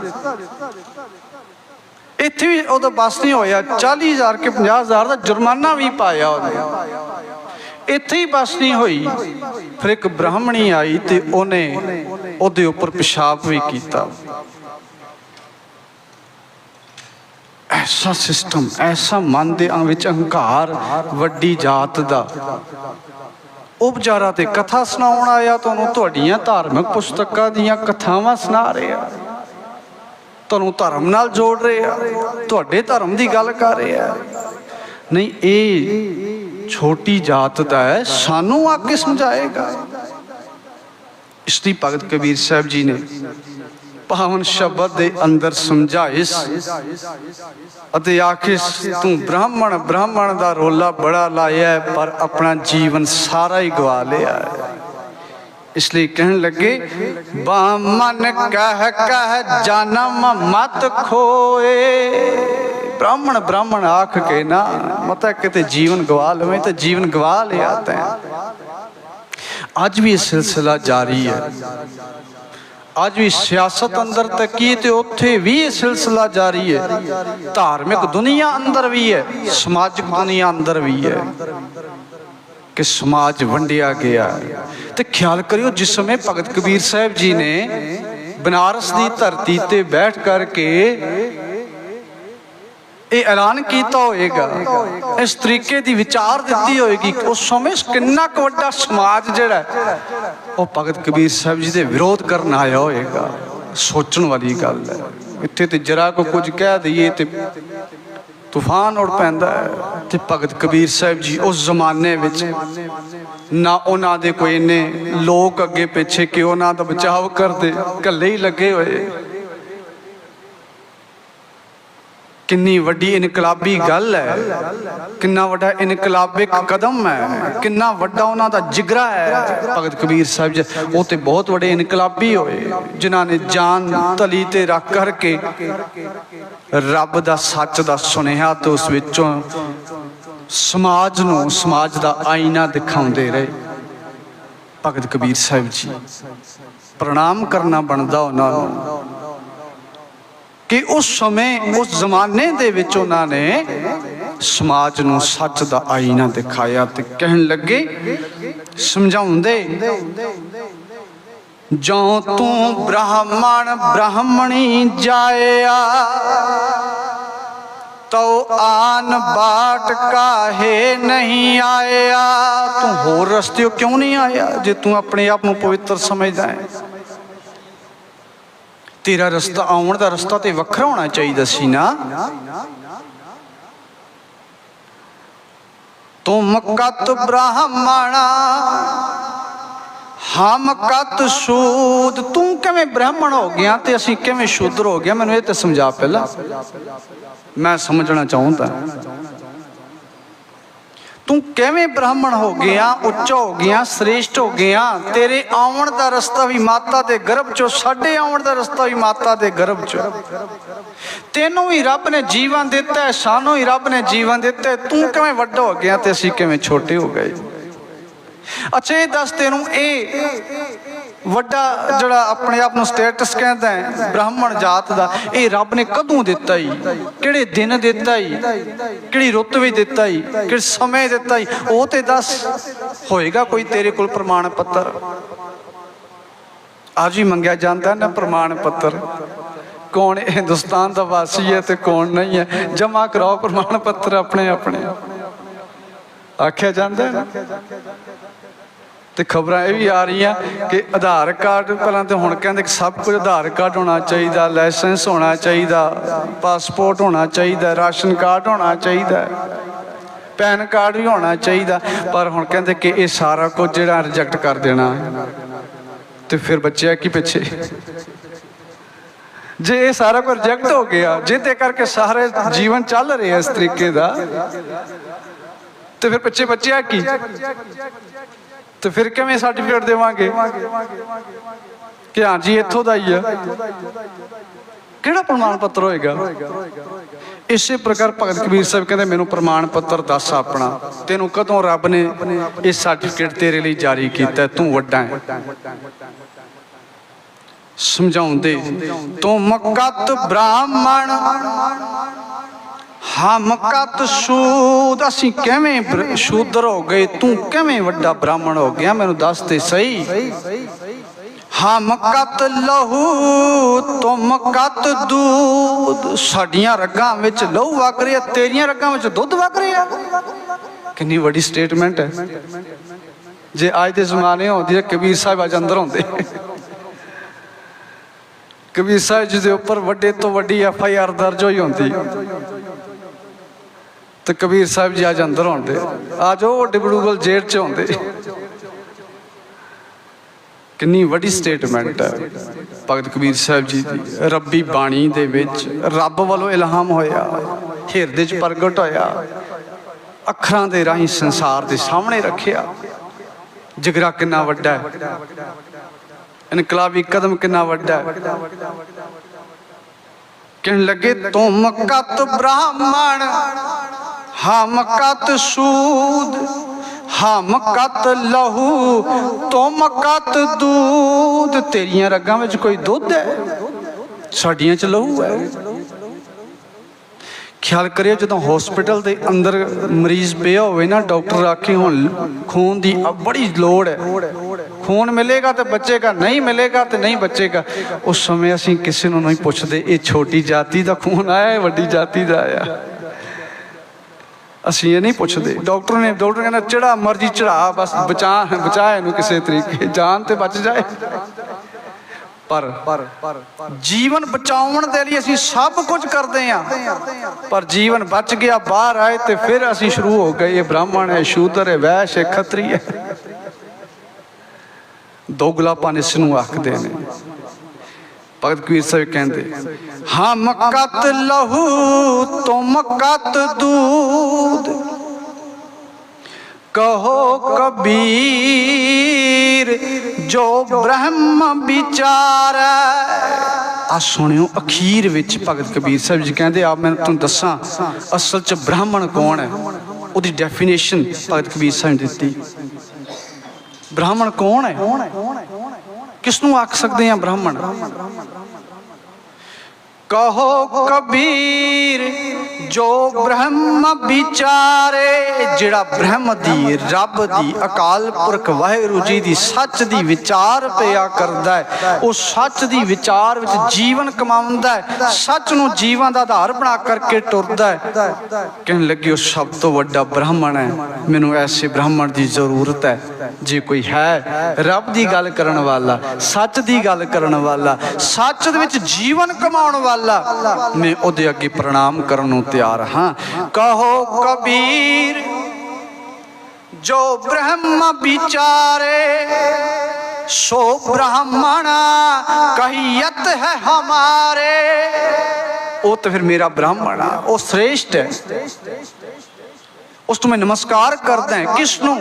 ਇੱਥੇ ਵੀ ਉਹਦਾ ਬਸ ਨਹੀਂ ਹੋਇਆ 40000 ਕਿ 50000 ਦਾ ਜੁਰਮਾਨਾ ਵੀ ਪਾਇਆ ਉਹਨੇ। ਇੱਥੇ ਹੀ ਬਸ ਨਹੀਂ ਹੋਈ। ਫਿਰ ਇੱਕ ਬ੍ਰਾਹਮਣੀ ਆਈ ਤੇ ਉਹਨੇ ਉਹਦੇ ਉੱਪਰ ਪਿਸ਼ਾਬ ਵੀ ਕੀਤਾ। ਐਸਾ ਸਿਸਟਮ ਐਸਾ ਮਨ ਦੇ ਆਂ ਵਿੱਚ ਅਹੰਕਾਰ ਵੱਡੀ ਜਾਤ ਦਾ। ਉਹ ਵਿਚਾਰਾ ਤੇ ਕਥਾ ਸੁਣਾਉਣ ਆਇਆ ਤੁਹਾਨੂੰ ਤੁਹਾਡੀਆਂ ਧਾਰਮਿਕ ਪੁਸਤਕਾਂ ਦੀਆਂ ਕਥਾਵਾਂ ਸੁਣਾ ਰਿਹਾ। ਤੁਹਾਨੂੰ ਧਰਮ ਨਾਲ ਜੋੜ ਰਿਹਾ। ਤੁਹਾਡੇ ਧਰਮ ਦੀ ਗੱਲ ਕਰ ਰਿਹਾ। ਨਹੀਂ, ਇਹ ਛੋਟੀ ਜਾਤ ਦਾ ਹੈ, ਸਾਨੂੰ ਆ ਕੇ ਸਮਝਾਏਗਾ ਇਸ ਦੀ ਭਗਤ ਕਬੀਰ ਸਾਹਿਬ ਜੀ ਨੇ ਪਾਵਨ ਸ਼ਬਦ ਦੇ ਅੰਦਰ ਸਮਝਾਇਸ ਅਤੇ ਆਖਿਰ ਤੂੰ ਬ੍ਰਾਹਮਣ ਬ੍ਰਾਹਮਣ ਦਾ ਰੋਲਾ ਬੜਾ ਲਾਇਆ ਪਰ ਆਪਣਾ ਜੀਵਨ ਸਾਰਾ ਹੀ ਗਵਾ ਲਿਆ ਇਸ ਲਈ ਕਹਿਣ ਲੱਗੇ ਬਾਮਨ ਕਹਿ ਕਹਿ ਜਨਮ ਮਤ ਖੋਏ। ਬ੍ਰਾਹਮਣ ਬ੍ਰਾਹਮਣ ਆਖ ਕੇ ਨਾ ਮਤਾ ਕਿਤੇ ਜੀਵਨ ਗਵਾ ਲਵੇਂ ਤਾਂ ਜੀਵਨ ਗਵਾ ਲਿਆ ਤੈਂ। ਅੱਜ ਵੀ ਇਹ ਸਿਲਸਿਲਾ ਜਾਰੀ ਹੈ। ਅੱਜ ਵੀ ਸਿਆਸਤ ਅੰਦਰ ਤੱਕੀ ਤੇ ਉੱਥੇ ਵੀ ਇਹ ਸਿਲਸਿਲਾ ਜਾਰੀ ਹੈ। ਧਾਰਮਿਕ ਦੁਨੀਆ ਅੰਦਰ ਵੀ ਹੈ, ਸਮਾਜਿਕ ਦੁਨੀਆ ਅੰਦਰ ਵੀ ਹੈ। ਕਿ ਸਮਾਜ ਵੰਡਿਆ ਗਿਆ। ਤੇ ਖਿਆਲ ਕਰਿਓ ਜਿਸ ਸਮੇਂ ਭਗਤ ਕਬੀਰ ਸਾਹਿਬ ਜੀ ਨੇ ਬਨਾਰਸ ਦੀ ਧਰਤੀ ਤੇ ਬੈਠ ਕਰਕੇ ਇਹ ਐਲਾਨ ਕੀਤਾ ਹੋਏਗਾ। ਇਸ ਤਰੀਕੇ ਦੀ ਵਿਚਾਰ ਦਿੱਤੀ ਹੋਏਗੀ ਉਸ ਸਮੇਂ ਕਿੰਨਾ ਕੁ ਵੱਡਾ ਸਮਾਜ ਜਿਹੜਾ ਉਹ ਭਗਤ ਕਬੀਰ ਸਾਹਿਬ ਜੀ ਦੇ ਵਿਰੋਧ ਕਰਨ ਆਇਆ ਹੋਏਗਾ। ਸੋਚਣ ਵਾਲੀ ਗੱਲ ਹੈ। ਇੱਥੇ ਤੇ ਜਰਾ ਕੋ ਕੁਝ ਕਹਿ ਦਈਏ ਤੇ ਤੂਫਾਨ ਉੜ ਪੈਂਦਾ ਹੈ ਤੇ ਭਗਤ ਕਬੀਰ ਸਾਹਿਬ ਜੀ ਉਸ ਜ਼ਮਾਨੇ ਵਿੱਚ ਨਾ ਉਹਨਾਂ ਦੇ ਕੋਈ ਇੰਨੇ ਲੋਕ ਅੱਗੇ ਪਿੱਛੇ ਕਿ ਉਹਨਾਂ ਦਾ ਬਚਾਅ ਕਰਦੇ ਇਕੱਲੇ ਹੀ ਲੱਗੇ ਹੋਏ। ਕਿੰਨੀ ਵੱਡੀ ਇਨਕਲਾਬੀ ਗੱਲ ਹੈ। ਕਿੰਨਾ ਵੱਡਾ ਇਨਕਲਾਬਿਕ ਕਦਮ ਹੈ। ਕਿੰਨਾ ਵੱਡਾ ਉਹਨਾਂ ਦਾ ਜਿਗਰਾ ਹੈ। ਭਗਤ ਕਬੀਰ ਸਾਹਿਬ ਜੀ, ਉਹ ਤੇ ਬਹੁਤ ਵੱਡੇ ਇਨਕਲਾਬੀ ਹੋਏ, ਜਿਨ੍ਹਾਂ ਨੇ ਜਾਨ ਤਲੀ ਤੇ ਰੱਖ ਕਰਕੇ ਰੱਬ ਦਾ ਸੱਚ ਦਾ ਸੁਨੇਹਾ ਤੇ ਉਸ ਵਿੱਚੋਂ ਸਮਾਜ ਨੂੰ ਸਮਾਜ ਦਾ ਆਈਨਾ ਦਿਖਾਉਂਦੇ ਰਹੇ। ਭਗਤ ਕਬੀਰ ਸਾਹਿਬ ਜੀ, ਪ੍ਰਣਾਮ ਕਰਨਾ ਬਣਦਾ ਉਹਨਾਂ ਨੂੰ। ਕਿ ਉਸ ਸਮੇਂ, ਉਸ ਜ਼ਮਾਨੇ ਦੇ ਵਿੱਚ ਉਹਨਾਂ ਨੇ ਸਮਾਜ ਨੂੰ ਸੱਚ ਦਾ ਆਈਨਾ ਦਿਖਾਇਆ ਤੇ ਕਹਿਣ ਲੱਗੇ, ਸਮਝਾਉਂਦੇ ਜੋ ਤੂੰ ਬ੍ਰਾਹਮਣ, ਬ੍ਰਾਹਮਣੀ ਜਾਇਆ ਤੋ ਆਨ ਬਾਟ ਕਾਹੇ ਨਹੀਂ ਆਇਆ। ਤੂੰ ਹੋਰ ਰਸਤੇ ਕਿਉਂ ਨਹੀਂ ਆਇਆ, ਜੇ ਤੂੰ ਆਪਣੇ ਆਪ ਨੂੰ ਪਵਿੱਤਰ ਸਮਝਦਾ ਹੈ? ਤੇਰਾ ਰਸਤਾ ਆਉਣ ਦਾ ਰਸਤਾ ਤੇ ਵੱਖਰਾ ਹੋਣਾ ਚਾਹੀਦਾ ਸੀ ਨਾ। ਤੁਮ ਕਤ ਬ੍ਰਾਹਮਣਾ ਹਮ ਕਤ ਸ਼ੂਦ। ਤੂੰ ਕਿਵੇਂ ਬ੍ਰਾਹਮਣ ਹੋ ਗਿਆ ਤੇ ਅਸੀਂ ਕਿਵੇਂ ਸ਼ੂਦਰ ਹੋ ਗਿਆ? ਮੈਨੂੰ ਇਹ ਤੇ ਸਮਝਾ ਪਹਿਲਾਂ। ਮੈਂ ਸਮਝਣਾ ਚਾਹੁੰਦਾ। ਤੂੰ ਕਿਵੇਂ ਬ੍ਰਾਹਮਣ ਹੋ ਗਿਆ, ਉੱਚਾ ਹੋ ਗਿਆ, ਸ੍ਰੇਸ਼ਟ ਹੋ ਗਿਆ? ਤੇਰੇ ਆਉਣ ਦਾ ਰਸਤਾ ਵੀ ਮਾਤਾ ਦੇ ਗਰਭ ਚੋਂ, ਸਾਡੇ ਆਉਣ ਦਾ ਰਸਤਾ ਵੀ ਮਾਤਾ ਦੇ ਗਰਭ ਚੋਂ। ਤੈਨੂੰ ਹੀ ਰੱਬ ਨੇ ਜੀਵਨ ਦਿੱਤਾ, ਸਾਨੂੰ ਹੀ ਰੱਬ ਨੇ ਜੀਵਨ ਦਿੱਤਾ, ਤੂੰ ਕਿਵੇਂ ਵੱਡਾ ਹੋ ਗਿਆ ਤੇ ਅਸੀਂ ਕਿਵੇਂ ਛੋਟੇ ਹੋ ਗਏ? ਅੱਛਾ, ਇਹ ਦੱਸ ਤੈਨੂੰ, ਇਹ ਵੱਡਾ ਜਿਹੜਾ ਆਪਣੇ ਆਪ ਨੂੰ ਸਟੇਟਸ ਕਹਿੰਦਾ ਹੈ, ਬ੍ਰਾਹਮਣ ਜਾਤ ਦਾ, ਇਹ ਰੱਬ ਨੇ ਕਦੋਂ ਦਿੱਤਾ ਹੀ ਕਿਹੜੇ ਦਿਨ ਦਿੱਤਾ ਹੀ ਕਿਹੜੀ ਰੁੱਤ ਵਿੱਚ ਦਿੱਤਾ ਹੀ ਕਿਹੜੇ ਸਮੇਂ ਦਿੱਤਾ ਹੀ ਉਹ ਤੇ ਦੱਸ। ਹੋਏਗਾ ਕੋਈ ਤੇਰੇ ਕੋਲ ਪ੍ਰਮਾਣ ਪੱਤਰ? ਅੱਜ ਵੀ ਮੰਗਿਆ ਜਾਂਦਾ ਨਾ ਪ੍ਰਮਾਣ ਪੱਤਰ? ਕੌਣ ਹਿੰਦੁਸਤਾਨ ਦਾ ਵਾਸੀ ਹੈ ਤੇ ਕੌਣ ਨਹੀਂ ਹੈ? ਜਮਾ ਕਰਾਓ ਪ੍ਰਮਾਣ ਪੱਤਰ ਆਪਣੇ ਆਪਣੇ ਆਖਿਆ ਜਾਂਦਾ ਹੈ ਤੇ ਖਬਰਾਂ ਇਹ ਵੀ ਆ ਰਹੀਆਂ ਕਿ ਆਧਾਰ ਕਾਰਡ ਪਹਿਲਾਂ ਤੇ ਹੁਣ ਕਹਿੰਦੇ ਕਿ ਸਭ ਕੁਝ ਆਧਾਰ ਕਾਰਡ ਹੋਣਾ ਚਾਹੀਦਾ, ਲਾਇਸੈਂਸ ਹੋਣਾ ਚਾਹੀਦਾ, ਪਾਸਪੋਰਟ ਹੋਣਾ ਚਾਹੀਦਾ, ਰਾਸ਼ਨ ਕਾਰਡ ਹੋਣਾ ਚਾਹੀਦਾ, ਪੈਨ ਕਾਰਡ ਵੀ ਹੋਣਾ ਚਾਹੀਦਾ, ਪਰ ਹੁਣ ਕਹਿੰਦੇ ਕਿ ਇਹ ਸਾਰਾ ਕੁਝ ਜਿਹੜਾ ਰਿਜੈਕਟ ਕਰ ਦੇਣਾ। ਤੇ ਫਿਰ ਬੱਚਿਆ ਕੀ ਪਿੱਛੇ? ਜੇ ਇਹ ਸਾਰਾ ਕੁਝ ਰਿਜੈਕਟ ਹੋ ਗਿਆ, ਜਿਹਦੇ ਕਰਕੇ ਸਾਰੇ ਜੀਵਨ ਚੱਲ ਰਿਹਾ ਇਸ ਤਰੀਕੇ ਦਾ, ਤੇ ਫਿਰ ਪਿੱਛੇ ਬੱਚਿਆ ਕੀ? ਤੇ ਫਿਰ ਕਿਵੇਂ ਸਰਟੀਫਿਕੇਟ ਦੇਵਾਂਗੇ? ਕਿ ਹਾਂ ਜੀ, ਇੱਥੋਂ ਦਾ ਹੀ ਆ। ਕਿਹੜਾ ਪ੍ਰਮਾਣ ਪੱਤਰ ਹੋਏਗਾ? ਇਸੇ ਪ੍ਰਕਾਰ ਭਗਤ ਕਬੀਰ ਸਾਹਿਬ ਕਹਿੰਦੇ, ਮੈਨੂੰ ਪ੍ਰਮਾਣ ਪੱਤਰ ਦੱਸ ਆਪਣਾ। ਤੈਨੂੰ ਕਦੋਂ ਰੱਬ ਨੇ ਇਹ ਸਰਟੀਫਿਕੇਟ ਤੇਰੇ ਲਈ ਜਾਰੀ ਕੀਤਾ? ਤੂੰ ਵੱਡਾ ਹੈ। ਸਮਝਾਉਂਦੇ, ਤੂੰ ਮਕਤ ਬ੍ਰਾਹਮਣ ਹਮ ਕਤ ਸ਼ੂਦ, ਅਸੀਂ ਕਿਵੇਂ ਸ਼ੂਦਰ ਹੋ ਗਏ, ਤੂੰ ਕਿਵੇਂ ਵੱਡਾ ਬ੍ਰਾਹਮਣ ਹੋ ਗਿਆ? ਮੈਨੂੰ ਦੱਸ ਤੇ ਸਹੀ। ਹਮ ਕਤ ਲਹੂ, ਤੁਮ ਕਤ ਦੂਧ ਸਾਡੀਆਂ ਰਗਾਂ ਵਿੱਚ ਲਹੂ ਵਗ ਰਿਹਾ ਤੇਰੀਆਂ ਰਗਾਂ ਵਿੱਚ ਦੁੱਧ ਵਗ ਰਿਹਾ ਕਿੰਨੀ ਵੱਡੀ ਸਟੇਟਮੈਂਟ ਹੈ। ਜੇ ਅੱਜ ਦੇ ਜ਼ਮਾਨੇ ਹੁੰਦੀ ਹੈ, ਕਬੀਰ ਸਾਹਿਬ ਅੱਜ ਅੰਦਰ ਹੁੰਦੇ ਕਬੀਰ ਸਾਹਿਬ ਜੀ ਦੇ ਉੱਪਰ ਵੱਡੇ ਤੋਂ ਵੱਡੀ ਐਫ ਆਈ ਆਰ ਦਰਜ ਹੋਈ ਹੁੰਦੀ ਤੇ ਕਬੀਰ ਸਾਹਿਬ ਜੀ ਅੱਜ ਅੰਦਰ ਆਉਂਦੇ ਅੱਜ ਉਹ ਡਿਬੜੂਗਲ ਜੇਲ੍ਹ ਚ ਆਉਂਦੇ। ਕਿੰਨੀ ਵੱਡੀ ਸਟੇਟਮੈਂਟ ਹੈ। ਭਗਤ ਕਬੀਰ ਸਾਹਿਬ ਜੀ ਦੀ, ਰੱਬੀ ਬਾਣੀ ਦੇ ਵਿੱਚ ਰੱਬ ਵੱਲੋਂ ਇਲਹਾਮ ਹੋਇਆ, ਹਿਰਦੇ 'ਚ ਪ੍ਰਗਟ ਹੋਇਆ, ਅੱਖਰਾਂ ਦੇ ਰਾਹੀਂ ਸੰਸਾਰ ਦੇ ਸਾਹਮਣੇ ਰੱਖਿਆ। ਜਗਰਾ ਕਿੰਨਾ ਵੱਡਾ ਹੈ। ਇਨਕਲਾਬੀ ਕਦਮ ਕਿੰਨਾ ਵੱਡਾ ਹੈ। ਕਹਿਣ ਲੱਗੇ, ਤੁਮ ਕਤ ਬ੍ਰਾਹਮਣ, ਹਮ ਕਤ ਸੂਦ, ਹਮ ਕਤ ਲਹੂ, ਤੁਮ ਕਤ ਦੂਧ ਤੇਰੀਆਂ ਰਗਾਂ ਵਿੱਚ ਕੋਈ ਦੁੱਧ ਹੈ? ਸਾਡੀਆਂ ਚ ਲਹੂ ਹੈ। ਖਿਆਲ ਕਰਿਓ, ਜਦੋਂ ਹਸਪੀਟਲ ਦੇ ਅੰਦਰ ਮਰੀਜ਼ ਪਿਆ ਹੋਵੇ ਨਾ, ਡਾਕਟਰ ਆਖੇ ਹੁਣ ਖੂਨ ਦੀ ਬੜੀ ਲੋੜ ਹੈ। ਖੂਨ ਮਿਲੇਗਾ ਤੇ ਬਚੇਗਾ, ਨਹੀਂ ਮਿਲੇਗਾ ਤੇ ਨਹੀਂ ਬਚੇਗਾ। ਉਸ ਸਮੇਂ ਅਸੀਂ ਕਿਸੇ ਨੂੰ ਨਹੀਂ ਪੁੱਛਦੇ, ਇਹ ਛੋਟੀ ਜਾਤੀ ਦਾ ਖੂਨ ਆਇਆ ਹੈ ਵੱਡੀ ਜਾਤੀ ਦਾ ਆਇਆ। ਅਸੀਂ ਇਹ ਨਹੀਂ ਪੁੱਛਦੇ। ਡਾਕਟਰ ਨੇ, ਡਾਕਟਰ ਕਹਿੰਦਾ ਚੜਾ ਮਰਜ਼ੀ ਚੜਾ ਬਸ ਬਚਾ ਬਚਾ ਇਹਨੂੰ ਕਿਸੇ ਤਰੀਕੇ। ਜਾਨ ਤੇ ਬਚ ਜਾਏ। ਪਰ ਜੀਵਨ ਬਚਾਉਣ ਦੇ ਲਈ ਅਸੀਂ ਸਭ ਕੁਝ ਕਰਦੇ ਹਾਂ। ਪਰ ਜੀਵਨ ਬਚ ਗਿਆ, ਬਾਹਰ ਆਏ ਤੇ ਫਿਰ ਅਸੀਂ ਸ਼ੁਰੂ ਹੋ ਗਏ। ਇਹ ਬ੍ਰਾਹਮਣ ਹੈ, ਸ਼ੂਦਰ ਹੈ, ਵੈਸ਼ ਹੈ, ਖੱਤਰੀ ਹੈ। ਦੋਗਲਾਪਨ ਇਸ ਨੂੰ ਆਖਦੇ ਨੇ। ਭਗਤ ਕਬੀਰ ਸਾਹਿਬ ਕਹਿੰਦੇ, ਹਮ ਕਤ ਲਹੂ ਤੁਮ ਕਤ ਦੂਧ ਕਹੋ ਕਬੀਰ ਜੋ ਬ੍ਰਹਮ ਵਿਚਾਰ। ਆ ਸੁਣਿਓ ਅਖੀਰ ਵਿੱਚ ਭਗਤ ਕਬੀਰ ਸਾਹਿਬ ਜੀ ਕਹਿੰਦੇ ਆ ਮੈਂ ਤੁਹਾਨੂੰ ਦੱਸਾਂ, ਅਸਲ ਚ ਬ੍ਰਾਹਮਣ ਕੌਣ ਹੈ? ਉਹਦੀ ਡੈਫੀਨੇਸ਼ਨ ਭਗਤ ਕਬੀਰ ਸਾਹਿਬ ਨੇ ਦਿੱਤੀ। ਬ੍ਰਾਹਮਣ ਕੌਣ ਹੈ? ਕਿਸ ਨੂੰ ਆਖ ਸਕਦੇ ਆ ਬ੍ਰਾਹਮਣ? ਕਹੋ ਕਬੀਰ ਜੋ ਬ੍ਰਹਮ ਵਿਚਾਰੇ, ਜਿਹੜਾ ਬ੍ਰਹਮ ਦੀ ਰੱਬ ਦੀ ਅਕਾਲ ਪੁਰਖ ਵਾਹਿਗੁਰੂ ਜੀ ਦੀ ਸੱਚ ਦੀ ਵਿਚਾਰ ਪਿਆ ਕਰਦਾ ਹੈ, ਉਹ ਸੱਚ ਦੀ ਵਿਚਾਰ ਵਿੱਚ ਜੀਵਨ ਕਮਾਉਂਦਾ ਹੈ, ਸੱਚ ਨੂੰ ਜੀਵਨ ਦਾ ਆਧਾਰ ਬਣਾ ਕਰਕੇ ਟੁਰਦਾ ਹੈ। ਕਹਿਣ ਲੱਗੇ ਉਹ ਸਭ ਤੋਂ ਵੱਡਾ ਬ੍ਰਾਹਮਣ ਹੈ। ਮੈਨੂੰ ਐਸੇ ਬ੍ਰਾਹਮਣ ਦੀ ਜ਼ਰੂਰਤ ਹੈ, ਜੇ ਕੋਈ ਹੈ ਰੱਬ ਦੀ ਗੱਲ ਕਰਨ ਵਾਲਾ, ਸੱਚ ਦੀ ਗੱਲ ਕਰਨ ਵਾਲਾ, ਸੱਚ ਦੇ ਵਿੱਚ ਜੀਵਨ ਕਮਾਉਣ ਵਾਲਾ, ਮੈਂ ਉਹਦੇ ਅੱਗੇ ਪ੍ਰਣਾਮ ਕਰਨ ਨੂੰ ਤਿਆਰ ਹਾਂ ਕਹੋ ਕਬੀਰ ਜੋ ਬ੍ਰਹਮ ਵਿਚਾਰੇ ਸੋ ਬ੍ਰਾਹਮਣ ਕਹੀਅਤ ਹੈ ਹਮਾਰੇ ਉਹ ਤਾਂ ਫਿਰ ਮੇਰਾ ਬ੍ਰਾਹਮਣ ਆ ਉਹ ਸ੍ਰੇਸ਼ਟ ਹੈ ਉਸ ਨੂੰ ਮੈਂ ਨਮਸਕਾਰ ਕਰਦਾ ਹਾਂ ਕਿਸ ਨੂੰ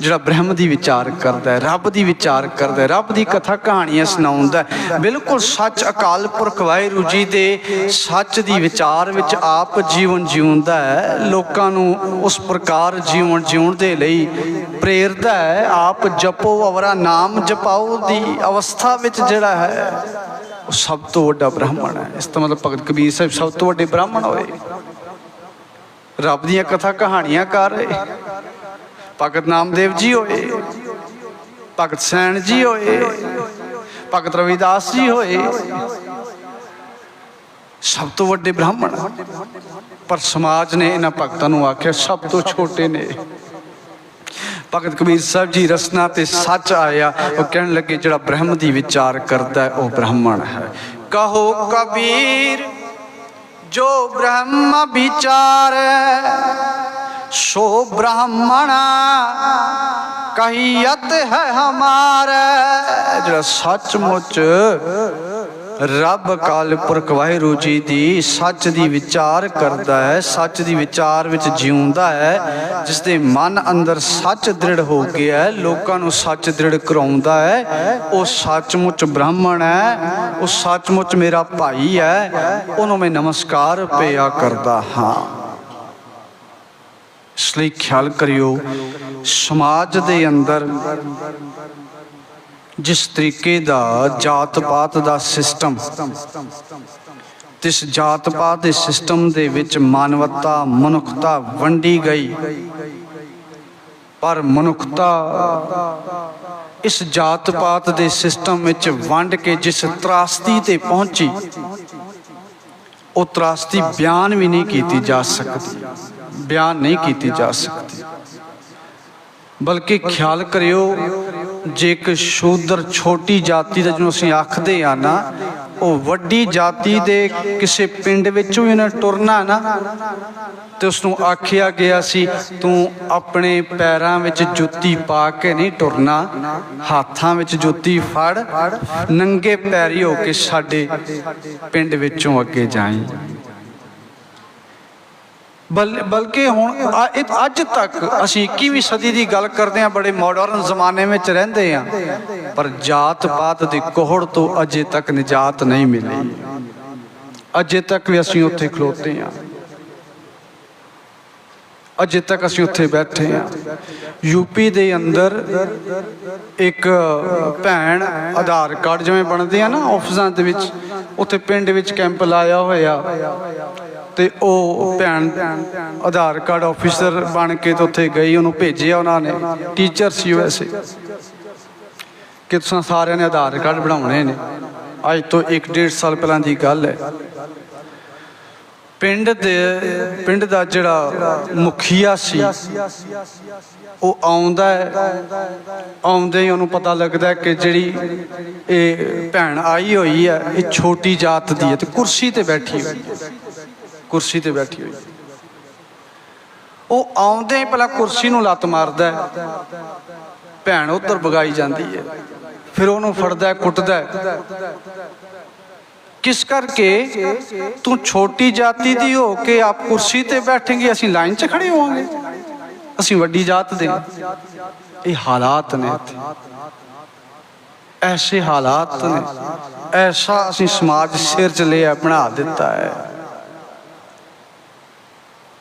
ਜਿਹੜਾ ਬ੍ਰਹਮ ਦੀ ਵਿਚਾਰ ਕਰਦਾ ਹੈ, ਰੱਬ ਦੀ ਵਿਚਾਰ ਕਰਦਾ ਹੈ, ਰੱਬ ਦੀ ਕਥਾ ਕਹਾਣੀਆਂ ਸੁਣਾਉਂਦਾ ਬਿਲਕੁਲ ਸੱਚ ਅਕਾਲ ਪੁਰਖ ਵਾਹਿਗੁਰੂ ਜੀ ਦੇ ਸੱਚ ਦੀ ਵਿਚਾਰ ਵਿੱਚ ਆਪ ਜੀਵਨ ਜਿਉਂਦਾ ਹੈ, ਲੋਕਾਂ ਨੂੰ ਉਸ ਪ੍ਰਕਾਰ ਜੀਵਨ ਜਿਉਣ ਦੇ ਲਈ ਪ੍ਰੇਰਦਾ ਹੈ। ਆਪ ਜਪੋ, ਅਵਰਾ ਨਾਮ ਜਪਾਓ ਦੀ ਅਵਸਥਾ ਵਿੱਚ ਜਿਹੜਾ ਹੈ, ਉਹ ਸਭ ਤੋਂ ਵੱਡਾ ਬ੍ਰਾਹਮਣ ਹੈ। ਇਸ ਤੋਂ ਮਤਲਬ ਭਗਤ ਕਬੀਰ ਸਾਹਿਬ ਸਭ ਤੋਂ ਵੱਡੇ ਬ੍ਰਾਹਮਣ ਹੋਏ। ਰੱਬ ਦੀਆਂ ਕਥਾ ਕਹਾਣੀਆਂ ਕਰ ਰਹੇ। ਭਗਤ ਨਾਮਦੇਵ ਜੀ ਹੋਏ, ਭਗਤ ਸੈਣ ਜੀ ਹੋਏ, ਭਗਤ ਰਵਿਦਾਸ ਜੀ ਹੋਏ। ਸਭ ਤੋਂ ਵੱਡੇ ਬ੍ਰਾਹਮਣ ਪਰ ਸਮਾਜ ਨੇ ਇਹਨਾਂ ਭਗਤਾਂ ਨੂੰ ਆਖਿਆ, ਸਭ ਤੋਂ ਛੋਟੇ ਨੇ। ਭਗਤ ਕਬੀਰ ਸਾਹਿਬ ਜੀ ਰਸਨਾ ਤੇ ਸੱਚ ਆਇਆ, ਉਹ ਕਹਿਣ ਲੱਗੇ, ਜਿਹੜਾ ਬ੍ਰਹਮ ਦੀ ਵਿਚਾਰ ਕਰਦਾ ਉਹ ਬ੍ਰਾਹਮਣ ਹੈ। ਕਹੋ ਕਬੀਰ, ਜੋ ਬ੍ਰਹਮ ਵਿਚਾਰ ਸੋ ਬ੍ਰਾਹਮਣ, ਕਹੀਅਤ ਹੈ ਹਮਾਰੇ। ਜਿਹੜਾ ਸੱਚਮੁੱਚ ਰੱਬ ਕਾਲ ਪੁਰਖ ਵਾਹਿਗੁਰੂ ਜੀ ਦੀ ਸੱਚ ਦੀ ਵਿਚਾਰ ਕਰਦਾ ਹੈ, ਸੱਚ ਦੀ ਵਿਚਾਰ ਵਿੱਚ ਜਿਉਂਦਾ ਹੈ ਜਿਸ ਦੇ ਮਨ ਅੰਦਰ ਸੱਚ ਦ੍ਰਿੜ ਹੋ ਗਿਆ ਹੈ, ਲੋਕਾਂ ਨੂੰ ਸੱਚ ਦ੍ਰਿੜ ਕਰਾਉਂਦਾ ਹੈ, ਉਹ ਸੱਚਮੁੱਚ ਬ੍ਰਾਹਮਣ ਹੈ, ਉਹ ਸੱਚਮੁੱਚ ਮੇਰਾ ਭਾਈ ਹੈ, ਉਹਨੂੰ ਮੈਂ ਨਮਸਕਾਰ ਪਿਆ ਕਰਦਾ ਹਾਂ। ਇਸ ਲਈ ਖਿਆਲ ਕਰਿਓ, ਸਮਾਜ ਦੇ ਅੰਦਰ ਜਿਸ ਤਰੀਕੇ ਦਾ ਜਾਤ ਪਾਤ ਦਾ ਸਿਸਟਮ ਤਿਸ ਜਾਤ ਪਾਤ ਦੇ ਸਿਸਟਮ ਦੇ ਵਿੱਚ ਮਾਨਵਤਾ, ਮਨੁੱਖਤਾ ਵੰਡੀ ਗਈ। ਪਰ ਮਨੁੱਖਤਾ ਇਸ ਜਾਤ ਪਾਤ ਦੇ ਸਿਸਟਮ ਵਿੱਚ ਵੰਡ ਕੇ ਜਿਸ ਤਰਾਸਤੀ ਤੇ ਪਹੁੰਚੀ, ਉਹ ਤਰਾਸਤੀ ਬਿਆਨ ਵੀ ਨਹੀਂ ਕੀਤੀ ਜਾ ਸਕਦੀ। ਬਿਆਨ ਨਹੀਂ ਕੀਤੀ ਜਾ ਸਕਦੀ। ਬਲਕਿ ਖਿਆਲ ਕਰਿਓ, ਜੇ ਇੱਕ ਸ਼ੂਦਰ ਛੋਟੀ ਜਾਤੀ ਦਾ ਜਿਹਨੂੰ ਅਸੀਂ ਆਖਦੇ ਆ ਨਾ, ਉਹ ਵੱਡੀ ਜਾਤੀ ਦੇ ਕਿਸੇ ਪਿੰਡ ਵਿੱਚੋਂ ਹੀ ਨਾ ਟੁਰਨਾ ਨਾ, ਤੇ ਉਸ ਨੂੰ ਆਖਿਆ ਗਿਆ ਸੀ, ਤੂੰ ਆਪਣੇ ਪੈਰਾਂ ਵਿੱਚ ਜੁੱਤੀ ਪਾ ਕੇ ਨਹੀਂ ਟੁਰਨਾ ਹੱਥਾਂ ਵਿੱਚ ਜੁੱਤੀ ਫੜ, ਨੰਗੇ ਪੈਰੀ ਹੋ ਕੇ ਸਾਡੇ ਪਿੰਡ ਵਿੱਚੋਂ ਅੱਗੇ ਜਾਈਂ। ਬਲਕਿ ਹੁਣ ਅੱਜ ਤੱਕ ਅਸੀਂ 21ਵੀਂ ਸਦੀ ਦੀ ਗੱਲ ਕਰਦੇ ਹਾਂ, ਬੜੇ ਮਾਡਰਨ ਜ਼ਮਾਨੇ ਵਿੱਚ ਰਹਿੰਦੇ ਹਾਂ। ਪਰ ਜਾਤ ਪਾਤ ਦੀ ਕੋਹੜ ਤੋਂ ਅਜੇ ਤੱਕ ਨਿਜਾਤ ਨਹੀਂ ਮਿਲੀ। ਅਜੇ ਤੱਕ ਵੀ ਅਸੀਂ ਉੱਥੇ ਖਲੋਤੇ ਹਾਂ। ਅਜੇ ਤੱਕ ਅਸੀਂ ਉੱਥੇ ਬੈਠੇ ਹਾਂ। ਯੂਪੀ ਦੇ ਅੰਦਰ ਇੱਕ ਭੈਣ ਆਧਾਰ ਕਾਰਡ ਜਿਵੇਂ ਬਣਦੇ ਆ ਨਾ ਆਫਿਸਾਂ ਦੇ ਵਿੱਚ, ਉੱਥੇ ਪਿੰਡ ਵਿੱਚ ਕੈਂਪ ਲਾਇਆ ਹੋਇਆ। ਤੇ ਉਹ ਭੈਣ ਆਧਾਰ ਕਾਰਡ ਆਫੀਸਰ ਬਣ ਕੇ ਤੇ ਉੱਥੇ ਗਈ, ਉਹਨੂੰ ਭੇਜਿਆ ਉਹਨਾਂ ਨੇ। ਟੀਚਰ ਸੀ ਵੈਸੇ ਕਿ ਤੁਸੀਂ ਸਾਰਿਆਂ ਨੇ ਆਧਾਰ ਕਾਰਡ ਬਣਾਉਣੇ ਨੇ। ਅੱਜ ਤੋਂ 1.5 ਸਾਲ ਪਹਿਲਾਂ ਦੀ ਗੱਲ ਹੈ। ਪਿੰਡ ਦੇ, ਪਿੰਡ ਦਾ ਜਿਹੜਾ ਮੁਖੀਆ ਸੀ, ਉਹ ਆਉਂਦਾ ਆਉਂਦੇ ਹੀ ਉਹਨੂੰ ਪਤਾ ਲੱਗਦਾ ਕਿ ਜਿਹੜੀ ਇਹ ਭੈਣ ਆਈ ਹੋਈ ਹੈ, ਇਹ ਛੋਟੀ ਜਾਤ ਦੀ ਹੈ ਤੇ ਕੁਰਸੀ ਤੇ ਬੈਠੀ ਹੋਈ ਹੈ। ਕੁਰਸੀ ਤੇ ਬੈਠੀ ਹੋਈ। ਉਹ ਆਉਂਦੇ ਹੀ ਪਹਿਲਾਂ ਕੁਰਸੀ ਨੂੰ ਲੱਤ ਮਾਰਦਾ ਭੈਣ ਉਧਰ ਭਗਾਈ ਜਾਂਦੀ ਹੈ। ਫਿਰ ਉਹਨੂੰ ਫੜਦਾ ਕੁੱਟਦਾ ਕਿਸ ਕਰਕੇ? ਤੂੰ ਛੋਟੀ ਜਾਤੀ ਦੀ ਹੋ ਕੇ ਆਪ ਕੁਰਸੀ ਤੇ ਬੈਠेंगे ਅਸੀਂ ਲਾਈਨ 'ਚ ਖੜੇ ਹੋਵਾਂਗੇ। ਅਸੀਂ ਵੱਡੀ ਜਾਤ ਦੇ ਇਹ ਹਾਲਾਤ ਨੇ ਐਸੇ ਹਾਲਾਤ ਨੇ। ਐਸਾ ਅਸੀਂ ਸਮਾਜ ਸਿਰ 'ਚ ਲਿਆ, ਬਣਾ ਦਿੱਤਾ ਹੈ।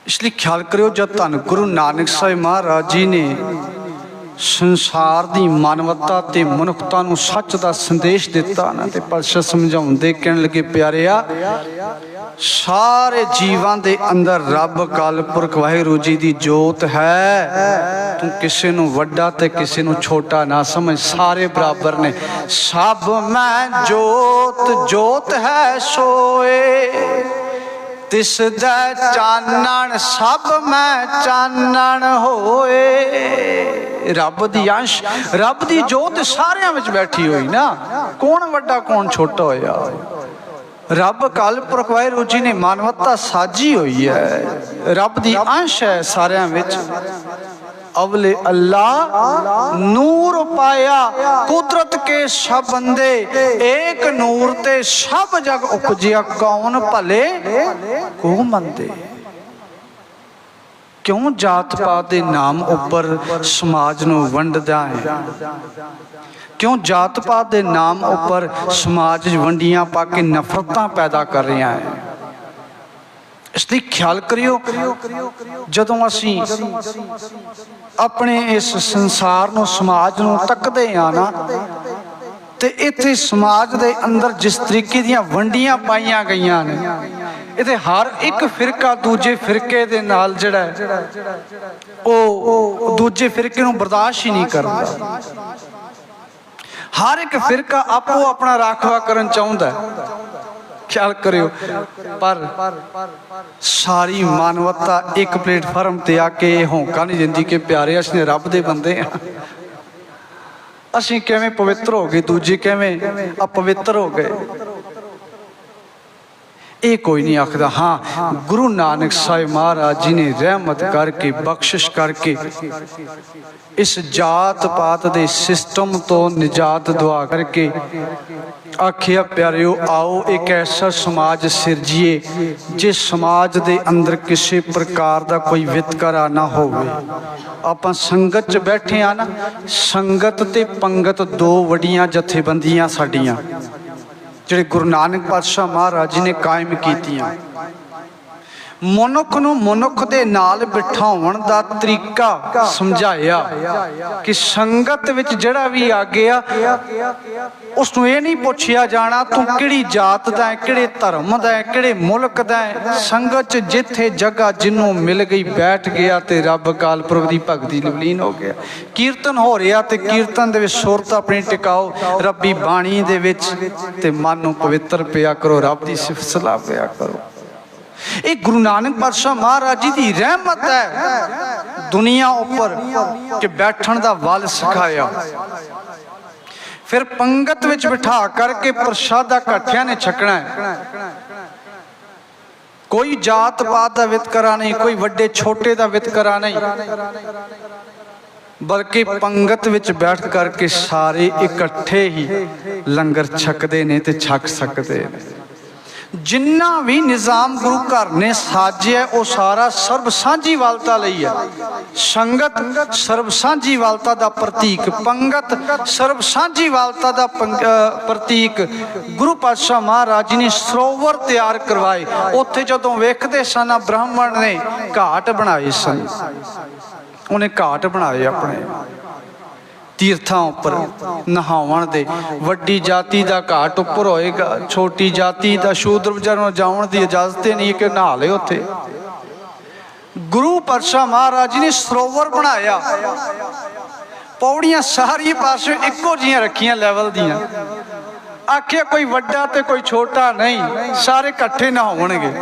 ਇਸ ਲਈ ਖਿਆਲ ਕਰਿਓ ਜਦ ਧੰਨ ਗੁਰੂ ਨਾਨਕ ਸਾਹਿਬ ਮਹਾਰਾਜ ਜੀ ਨੇ ਸੰਸਾਰ ਦੀ ਮਾਨਵਤਾ ਤੇ ਮਨੁੱਖਤਾ ਨੂੰ ਸੱਚ ਦਾ ਸੰਦੇਸ਼ ਦਿੱਤਾ ਨਾ ਤੇ ਪਰਸ਼ਾ ਸਮਝਾਉਂਦੇ ਕਹਿਣ ਲੱਗੇ, ਪਿਆਰਿਆ, ਸਾਰੇ ਜੀਵਾਂ ਦੇ ਅੰਦਰ ਰੱਬ ਅਕਾਲ ਪੁਰਖ ਵਾਹਿਗੁਰੂ ਜੀ ਦੀ ਜੋਤ ਹੈ। ਤੂੰ ਕਿਸੇ ਨੂੰ ਵੱਡਾ ਤੇ ਕਿਸੇ ਨੂੰ ਛੋਟਾ ਨਾ ਸਮਝ। ਸਾਰੇ ਬਰਾਬਰ ਨੇ। ਸਭ ਮੈਂ ਜੋਤ ਜੋਤ ਹੈ ਸੋਏ। ਤਿਸ ਦਾ ਚਾਨਣ, ਸਭ ਮੈਂ ਚਾਨਣ ਹੋਏ। ਰੱਬ ਦੀ ਅੰਸ਼, ਰੱਬ ਦੀ ਜੋਤ ਸਾਰਿਆਂ ਵਿੱਚ ਬੈਠੀ ਹੋਈ ਨਾ। ਕੌਣ ਵੱਡਾ, ਕੌਣ ਛੋਟਾ ਹੋਇਆ? ਰੱਬ ਅਕਾਲ ਪੁਰਖ ਵਾਹਿਗੁਰੂ ਜੀ ਨੇ ਮਾਨਵਤਾ ਸਾਜੀ ਹੋਈ ਹੈ। ਰੱਬ ਦੀ ਅੰਸ਼ ਹੈ ਸਾਰਿਆਂ ਵਿੱਚ। ਅਵਲੇ ਅੱਲਾ ਨੂਰ ਪਾਇਆ, ਕੁਦਰਤ ਕੇ ਸਭ ਬੰਦੇ, ਏਕ ਨੂਰ ਤੇ ਸਭ ਜਗ ਉਪਜਿਆ, ਕੌਣ ਭਲੇ ਕੋ ਮੰਦੇ? ਕਿਉਂ ਜਾਤ ਪਾਤ ਦੇ ਨਾਮ ਉੱਪਰ ਸਮਾਜ ਨੂੰ ਵੰਡਦਾ ਹੈ? ਕਿਉਂ ਜਾਤ ਪਾਤ ਦੇ ਨਾਮ ਉੱਪਰ ਸਮਾਜ ਵੰਡੀਆਂ ਪਾ ਕੇ ਨਫ਼ਰਤਾਂ ਪੈਦਾ ਕਰ ਰਿਹਾ ਹੈ? ਇਸ ਦੀ ਖਿਆਲ ਕਰਿਓ ਜਦੋਂ ਅਸੀਂ ਆਪਣੇ ਇਸ ਸੰਸਾਰ ਨੂੰ ਸਮਾਜ ਨੂੰ ਤੱਕਦੇ ਆ ਨਾ ਤੇ ਇੱਥੇ ਸਮਾਜ ਦੇ ਅੰਦਰ ਜਿਸ ਤਰੀਕੇ ਦੀਆਂ ਵੰਡੀਆਂ ਪਾਈਆਂ ਗਈਆਂ ਨੇ ਇਹਦੇ ਹਰ ਇੱਕ ਫਿਰਕਾ ਦੂਜੇ ਫਿਰਕੇ ਦੇ ਨਾਲ ਜਿਹੜਾ ਹੈ, ਉਹ ਦੂਜੇ ਫਿਰਕੇ ਨੂੰ ਬਰਦਾਸ਼ਤ ਹੀ ਨਹੀਂ ਕਰਦਾ। ਹਰ ਇੱਕ ਫਿਰਕਾ ਆਪੋ ਆਪਣਾ ਰਾਖਵਾ ਕਰਨ ਚਾਹੁੰਦਾ ਹੈ। ਖਿਆਲ ਕਰਿਓ। ਪਰ ਸਾਰੀ ਮਾਨਵਤਾ ਇੱਕ ਪਲੇਟਫਾਰਮ ਤੇ ਆ ਕੇ ਇਹ ਹੌਂਕਾ ਨਹੀਂ ਦਿੰਦੀ ਕਿ ਪਿਆਰੇ ਅਸੀਂ ਰੱਬ ਦੇ ਬੰਦੇ ਆ। ਅਸੀਂ ਕਿਵੇਂ ਪਵਿੱਤਰ ਹੋ ਗਏ, ਦੂਜੇ ਕਿਵੇਂ ਅਪਵਿੱਤਰ ਹੋ ਗਏ। ਇਹ ਕੋਈ ਨਹੀਂ ਆਖਦਾ, ਹਾਂ, ਗੁਰੂ ਨਾਨਕ ਸਾਹਿਬ ਮਹਾਰਾਜ ਜੀ ਨੇ ਰਹਿਮਤ ਕਰਕੇ, ਬਖਸ਼ਿਸ਼ ਕਰਕੇ ਇਸ ਜਾਤ ਪਾਤ ਦੇ ਸਿਸਟਮ ਤੋਂ ਨਿਜਾਤ ਦੁਆ ਕਰਕੇ ਆਖਿਆ, ਪਿਆਰਿਓ, ਆਓ ਇੱਕ ਐਸਾ ਸਮਾਜ ਸਿਰਜੀਏ, ਜਿਸ ਸਮਾਜ ਦੇ ਅੰਦਰ ਕਿਸੇ ਪ੍ਰਕਾਰ ਦਾ ਕੋਈ ਵਿਤਕਰਾ ਨਾ ਹੋਵੇ। ਆਪਾਂ ਸੰਗਤ 'ਚ ਬੈਠੇ ਆ ਨਾ, ਸੰਗਤ ਤੇ ਪੰਗਤ ਦੋ ਵੱਡੀਆਂ ਜਥੇਬੰਦੀਆਂ ਸਾਡੀਆਂ। ਜਿਹੜੇ ਗੁਰੂ ਨਾਨਕ ਪਾਤਸ਼ਾਹ ਮਹਾਰਾਜ ਜੀ ਨੇ ਕਾਇਮ ਕੀਤੀਆਂ। ਮਨੁੱਖ ਨੂੰ ਮਨੁੱਖ ਦੇ ਨਾਲ ਬਿਠਾਉਣ ਦਾ ਤਰੀਕਾ ਸਮਝਾਇਆ ਕਿ ਸੰਗਤ ਵਿੱਚ ਜਿਹੜਾ ਵੀ ਆ ਗਿਆ ਉਸ ਨੂੰ ਇਹ ਨਹੀਂ ਪੁੱਛਿਆ ਜਾਣਾ, ਤੂੰ ਕਿਹੜੀ ਜਾਤ ਦਾ ਹੈ, ਕਿਹੜੇ ਧਰਮ ਦਾ ਹੈ, ਕਿਹੜੇ ਮੁਲਕ ਦਾ ਹੈ? ਸੰਗਤ 'ਚ ਜਿੱਥੇ ਜਗ੍ਹਾ ਜਿੰਨੂੰ ਮਿਲ ਗਈ, ਬੈਠ ਗਿਆ ਤੇ ਰੱਬ ਕਾਲ ਪੁਰਬ ਦੀ ਭਗਤੀ ਲਵਲੀਨ ਹੋ ਗਿਆ। ਕੀਰਤਨ ਹੋ ਰਿਹਾ ਤੇ ਕੀਰਤਨ ਦੇ ਵਿੱਚ ਸੁਰਤ ਆਪਣੀ ਟਿਕਾਓ, ਰੱਬੀ ਬਾਣੀ ਦੇ ਵਿੱਚ ਤੇ ਮਨ ਨੂੰ ਪਵਿੱਤਰ ਪਿਆ ਕਰੋ, ਰੱਬ ਦੀ ਸਿਫਤ ਸਲਾਹ ਪਿਆ ਕਰੋ। ਇਹ ਗੁਰੂ ਨਾਨਕ ਪਾਤਸ਼ਾਹ ਮਹਾਰਾਜ ਜੀ ਦੀ ਰਹਿਮਤ ਹੈ। ਦੁਨੀਆ ਉੱਪਰ ਕਿ ਬੈਠਣ ਦਾ ਵੱਲ ਸਿਖਾਇਆ। ਫਿਰ ਪੰਗਤ ਵਿੱਚ ਬਿਠਾ ਕਰਕੇ ਪ੍ਰਸ਼ਾਦਾ ਇਕੱਠਿਆਂ ਨੇ ਛਕਣਾ ਹੈ। ਕੋਈ ਜਾਤ ਪਾਤ ਦਾ ਵਿਤਕਰਾ ਨਹੀਂ, ਕੋਈ ਵੱਡੇ ਛੋਟੇ ਦਾ ਵਿਤਕਰਾ ਨਹੀਂ। ਬਲਕਿ ਪੰਗਤ ਵਿੱਚ ਬੈਠ ਕਰਕੇ ਸਾਰੇ ਇਕੱਠੇ ਹੀ ਲੰਗਰ ਛਕਦੇ ਨੇ ਤੇ ਛਕ ਸਕਦੇ ਨੇ। ਜਿੰਨਾ ਵੀ ਨਿਜ਼ਾਮ ਗੁਰੂ ਘਰ ਨੇ ਸਾਜਿਆ ਉਹ ਸਾਰਾ ਸਰਬ ਸਾਂਝੀ ਵਾਲਤਾ ਲਈ ਹੈ। ਸੰਗਤ ਸਰਬ ਸਾਂਝੀ ਵਾਲਤਾ ਦਾ ਪ੍ਰਤੀਕ, ਪੰਗਤ ਸਰਬ ਸਾਂਝੀ ਵਾਲਤਾ ਦਾ ਪੰਗ- ਪ੍ਰਤੀਕ ਗੁਰੂ ਪਾਤਸ਼ਾਹ ਮਹਾਰਾਜ ਨੇ ਸਰੋਵਰ ਤਿਆਰ ਕਰਵਾਏ। ਉੱਥੇ ਜਦੋਂ ਵੇਖਦੇ ਸਨ ਬ੍ਰਾਹਮਣ ਨੇ ਘਾਟ ਬਣਾਏ ਸਨ। ਉਹਨੇ ਘਾਟ ਬਣਾਏ ਆਪਣੇ। ਤੀਰਥਾਂ ਉੱਪਰ ਨਹਾਉਣ ਦੇ। ਵੱਡੀ ਜਾਤੀ ਦਾ ਘਾਟ ਉੱਪਰ ਹੋਏਗਾ। ਛੋਟੀ ਜਾਤੀ ਦਾ ਸ਼ੂਦਰ ਵਿਚਾਰ ਨੂੰ ਦੀ ਇਜਾਜ਼ਤ ਹੀ ਨਹੀਂ ਕਿ ਨਹਾ ਲੇ ਉੱਥੇ। ਗੁਰੂ ਪਾਤਸ਼ਾਹ ਮਹਾਰਾਜ ਜੀ ਨੇ ਸਰੋਵਰ ਬਣਾਇਆ। ਪੌੜੀਆਂ ਸਾਰੀ ਪਾਸੇ ਇੱਕੋ ਜੀਆਂ ਰੱਖੀਆਂ ਲੈਵਲ ਦੀਆਂ। ਆਖਿਆ ਕੋਈ ਵੱਡਾ ਤੇ ਕੋਈ ਛੋਟਾ ਨਹੀਂ, ਸਾਰੇ ਇਕੱਠੇ ਨਹਾਉਣਗੇ।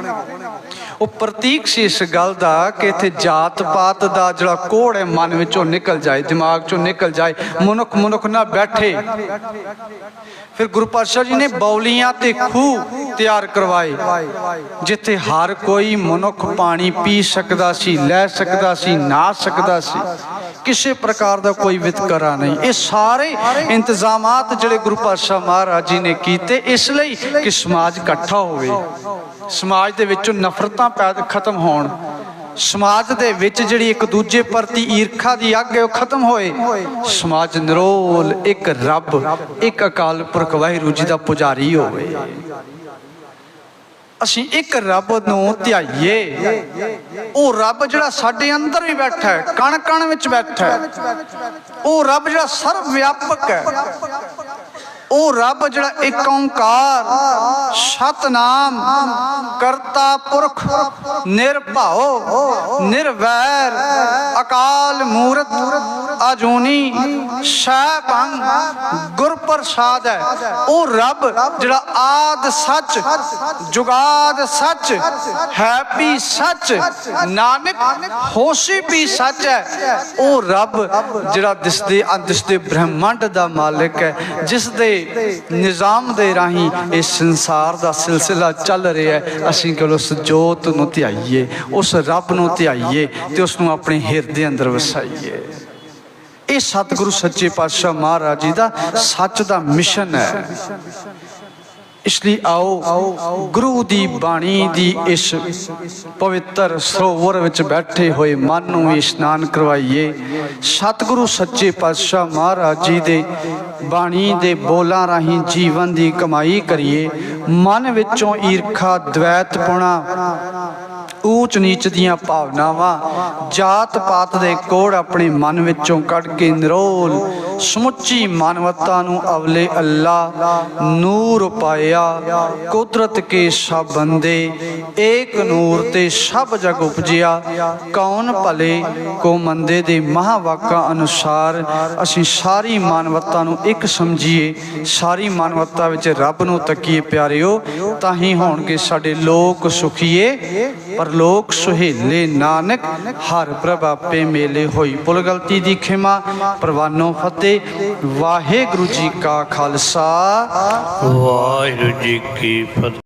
ਉਹ ਪ੍ਰਤੀਕ ਸੀ ਇਸ ਗੱਲ ਦਾ ਕਿ ਇੱਥੇ ਜਾਤ ਪਾਤ ਦਾ ਜਿਹੜਾ ਕੋੜ ਹੈ, ਮਨ ਵਿੱਚੋਂ ਨਿਕਲ ਜਾਏ, ਦਿਮਾਗ ਚੋਂ ਨਿਕਲ ਜਾਏ ਮਨੁੱਖ ਮਨੁੱਖ ਨਾ ਬੈਠੇ। ਫਿਰ ਗੁਰੂ ਪਾਤਸ਼ਾਹ ਜੀ ਨੇ ਬੌਲੀਆਂ ਤੇ ਖੂਹ ਤਿਆਰ ਕਰਵਾਏ। ਜਿੱਥੇ ਹਰ ਕੋਈ ਮਨੁੱਖ ਪਾਣੀ ਪੀ ਸਕਦਾ ਸੀ ਲੈ ਸਕਦਾ ਸੀ ਨਹਾ ਸਕਦਾ ਸੀ। ਕਿਸੇ ਪ੍ਰਕਾਰ ਦਾ ਕੋਈ ਵਿਤਕਰਾ ਨਹੀਂ। ਇਹ ਸਾਰੇ ਇੰਤਜ਼ਾਮਾਤ ਜਿਹੜੇ ਗੁਰੂ ਪਾਤਸ਼ਾਹ ਮਹਾਰਾਜ ਜੀ ਨੇ ਕੀਤੇ ਇਸ ਲਈ ਕਿ ਸਮਾਜ ਇਕੱਠਾ ਹੋਵੇ। ਸਮਾਜ ਦੇ ਵਿੱਚੋਂ ਨਫ਼ਰਤਾਂ ਪੈਦਾ ਖਤਮ ਹੋਣ। ਸਮਾਜ ਦੇ ਵਿੱਚ ਜਿਹੜੀ ਇੱਕ ਦੂਜੇ ਪ੍ਰਤੀ ਈਰਖਾ ਦੀ ਅੱਗ ਹੈ, ਉਹ ਖਤਮ ਹੋਏ। ਸਮਾਜ ਨਿਰੋਲ, ਇੱਕ ਰੱਬ, ਇੱਕ ਅਕਾਲ ਪੁਰਖ ਵਾਹਿਗੁਰੂ ਜੀ ਦਾ ਪੁਜਾਰੀ ਹੋਵੇ। ਅਸੀਂ ਇੱਕ ਰੱਬ ਨੂੰ ਧਿਆਈਏ। ਉਹ ਰੱਬ ਜਿਹੜਾ ਸਾਡੇ ਅੰਦਰ ਹੀ ਬੈਠਾ ਹੈ ਕਣ ਕਣ ਵਿੱਚ ਬੈਠਾ ਹੈ। ਉਹ ਰੱਬ ਜਿਹੜਾ ਸਰਵ ਵਿਆਪਕ ਹੈ। ਉਹ ਰੱਬ ਜਿਹੜਾ ਇੱਕ ਓੰਕਾਰ, ਸਤਨਾਮ, ਕਰਤਾ ਪੁਰਖ, ਨਿਰਭਉ, ਨਿਰਵੈਰ, ਅਕਾਲ ਮੂਰਤ ਅਜੂਨੀ ਸੈਭੰ ਗੁਰ ਪ੍ਰਸਾਦ ਹੈ। ਉਹ ਰੱਬ ਜਿਹੜਾ ਆਦ ਸੱਚ, ਜੁਗਾਦ ਸੱਚ ਹੈ ਵੀ ਸੱਚ, ਨਾਨਕ ਹੋਸੀ ਵੀ ਸੱਚ ਹੈ। ਉਹ ਰੱਬ ਜਿਹੜਾ ਦਿਸਦੇ ਅਦਿਸਦੇ ਬ੍ਰਹਮੰਡ ਦਾ ਮਾਲਕ ਹੈ ਜਿਸ ਦੇ ਨਿਜ਼ਾਮ ਦੇ ਰਾਹੀਂ ਇਹ ਸੰਸਾਰ ਦਾ ਸਿਲਸਿਲਾ ਚੱਲ ਰਿਹਾ ਹੈ। ਅਸੀਂ ਕੋਲ ਉਸ ਜੋਤ ਨੂੰ ਧਿਆਈਏ, ਉਸ ਰੱਬ ਨੂੰ ਧਿਆਈਏ ਤੇ ਉਸ ਨੂੰ ਆਪਣੇ ਹਿਰਦੇ ਅੰਦਰ ਵਸਾਈਏ। ਇਹ ਸਤਿਗੁਰੂ ਸੱਚੇ ਪਾਤਸ਼ਾਹ ਮਹਾਰਾਜ ਜੀ ਦਾ ਸੱਚ ਦਾ ਮਿਸ਼ਨ ਹੈ। ਇਸ ਲਈ ਆਓ, ਗੁਰੂ ਦੀ ਬਾਣੀ ਦੀ ਇਸ ਪਵਿੱਤਰ ਸਰੋਵਰ ਵਿੱਚ ਬੈਠੇ ਹੋਏ ਮਨ ਨੂੰ ਵੀ ਇਸ਼ਨਾਨ ਕਰਵਾਈਏ। ਸਤਿਗੁਰੂ ਸੱਚੇ ਪਾਤਸ਼ਾਹ ਮਹਾਰਾਜ ਜੀ ਦੇ ਬਾਣੀ ਦੇ ਬੋਲਾਂ ਰਾਹੀਂ ਜੀਵਨ ਦੀ ਕਮਾਈ ਕਰੀਏ। ਮਨ ਵਿੱਚੋਂ ਈਰਖਾ ਦ્વੈਤਪੁਣਾ ਊਚ ਨੀਚ ਦੀਆਂ ਭਾਵਨਾਵਾਂ ਜਾਤ ਪਾਤ ਦੇ ਕੋੜ ਆਪਣੇ ਮਨ ਵਿੱਚੋਂ ਕੱਢ ਕੇ ਨਿਰੋਲ, ਸਮੁੱਚੀ ਮਾਨਵਤਾ ਨੂੰ ਅਵਲੇ ਅੱਲਾ, ਨੂਰ ਪਾਇਆ, ਕੁਦਰਤ ਕੇ ਸਭ ਬੰਦੇ, ਏਕ ਨੂਰ ਤੇ ਸਭ ਜਗ ਉਪਜਿਆ, ਕੌਣ ਭਲੇ, ਕੋ ਮੰਦੇ ਦੇ ਮਹਾਵਾਕਾਂ ਅਨੁਸਾਰ ਅਸੀਂ ਸਾਰੀ ਮਾਨਵਤਾ ਨੂੰ ਇੱਕ ਸਮਝੀਏ, ਸਾਰੀ ਮਾਨਵਤਾ ਵਿੱਚ ਰੱਬ ਨੂੰ ਤੱਕੀਏ ਪਿਆਰਿਓ, ਤਾਂ ਹੀ ਹੋਣਗੇ ਸਾਡੇ ਲੋਕ ਸੁਖੀਏ ਪਰਲੋਕ ਸੁਹੇਲੇ ਨਾਨਕ, ਹਰ ਪ੍ਰਭ ਆਪੇ ਮੇਲੇ ਹੋਈ। ਪੁਲ ਗਲਤੀ ਦੀ ਖਿਮਾ, ਪ੍ਰਵਾਨੋ ਫਤਿਹ, ਵਾਹਿਗੁਰੂ ਜੀ ਕਾ ਖਾਲਸਾ। ਵਾਹਿਗੁਰੂ ਜੀ ਕੀ ਫਤਿਹ।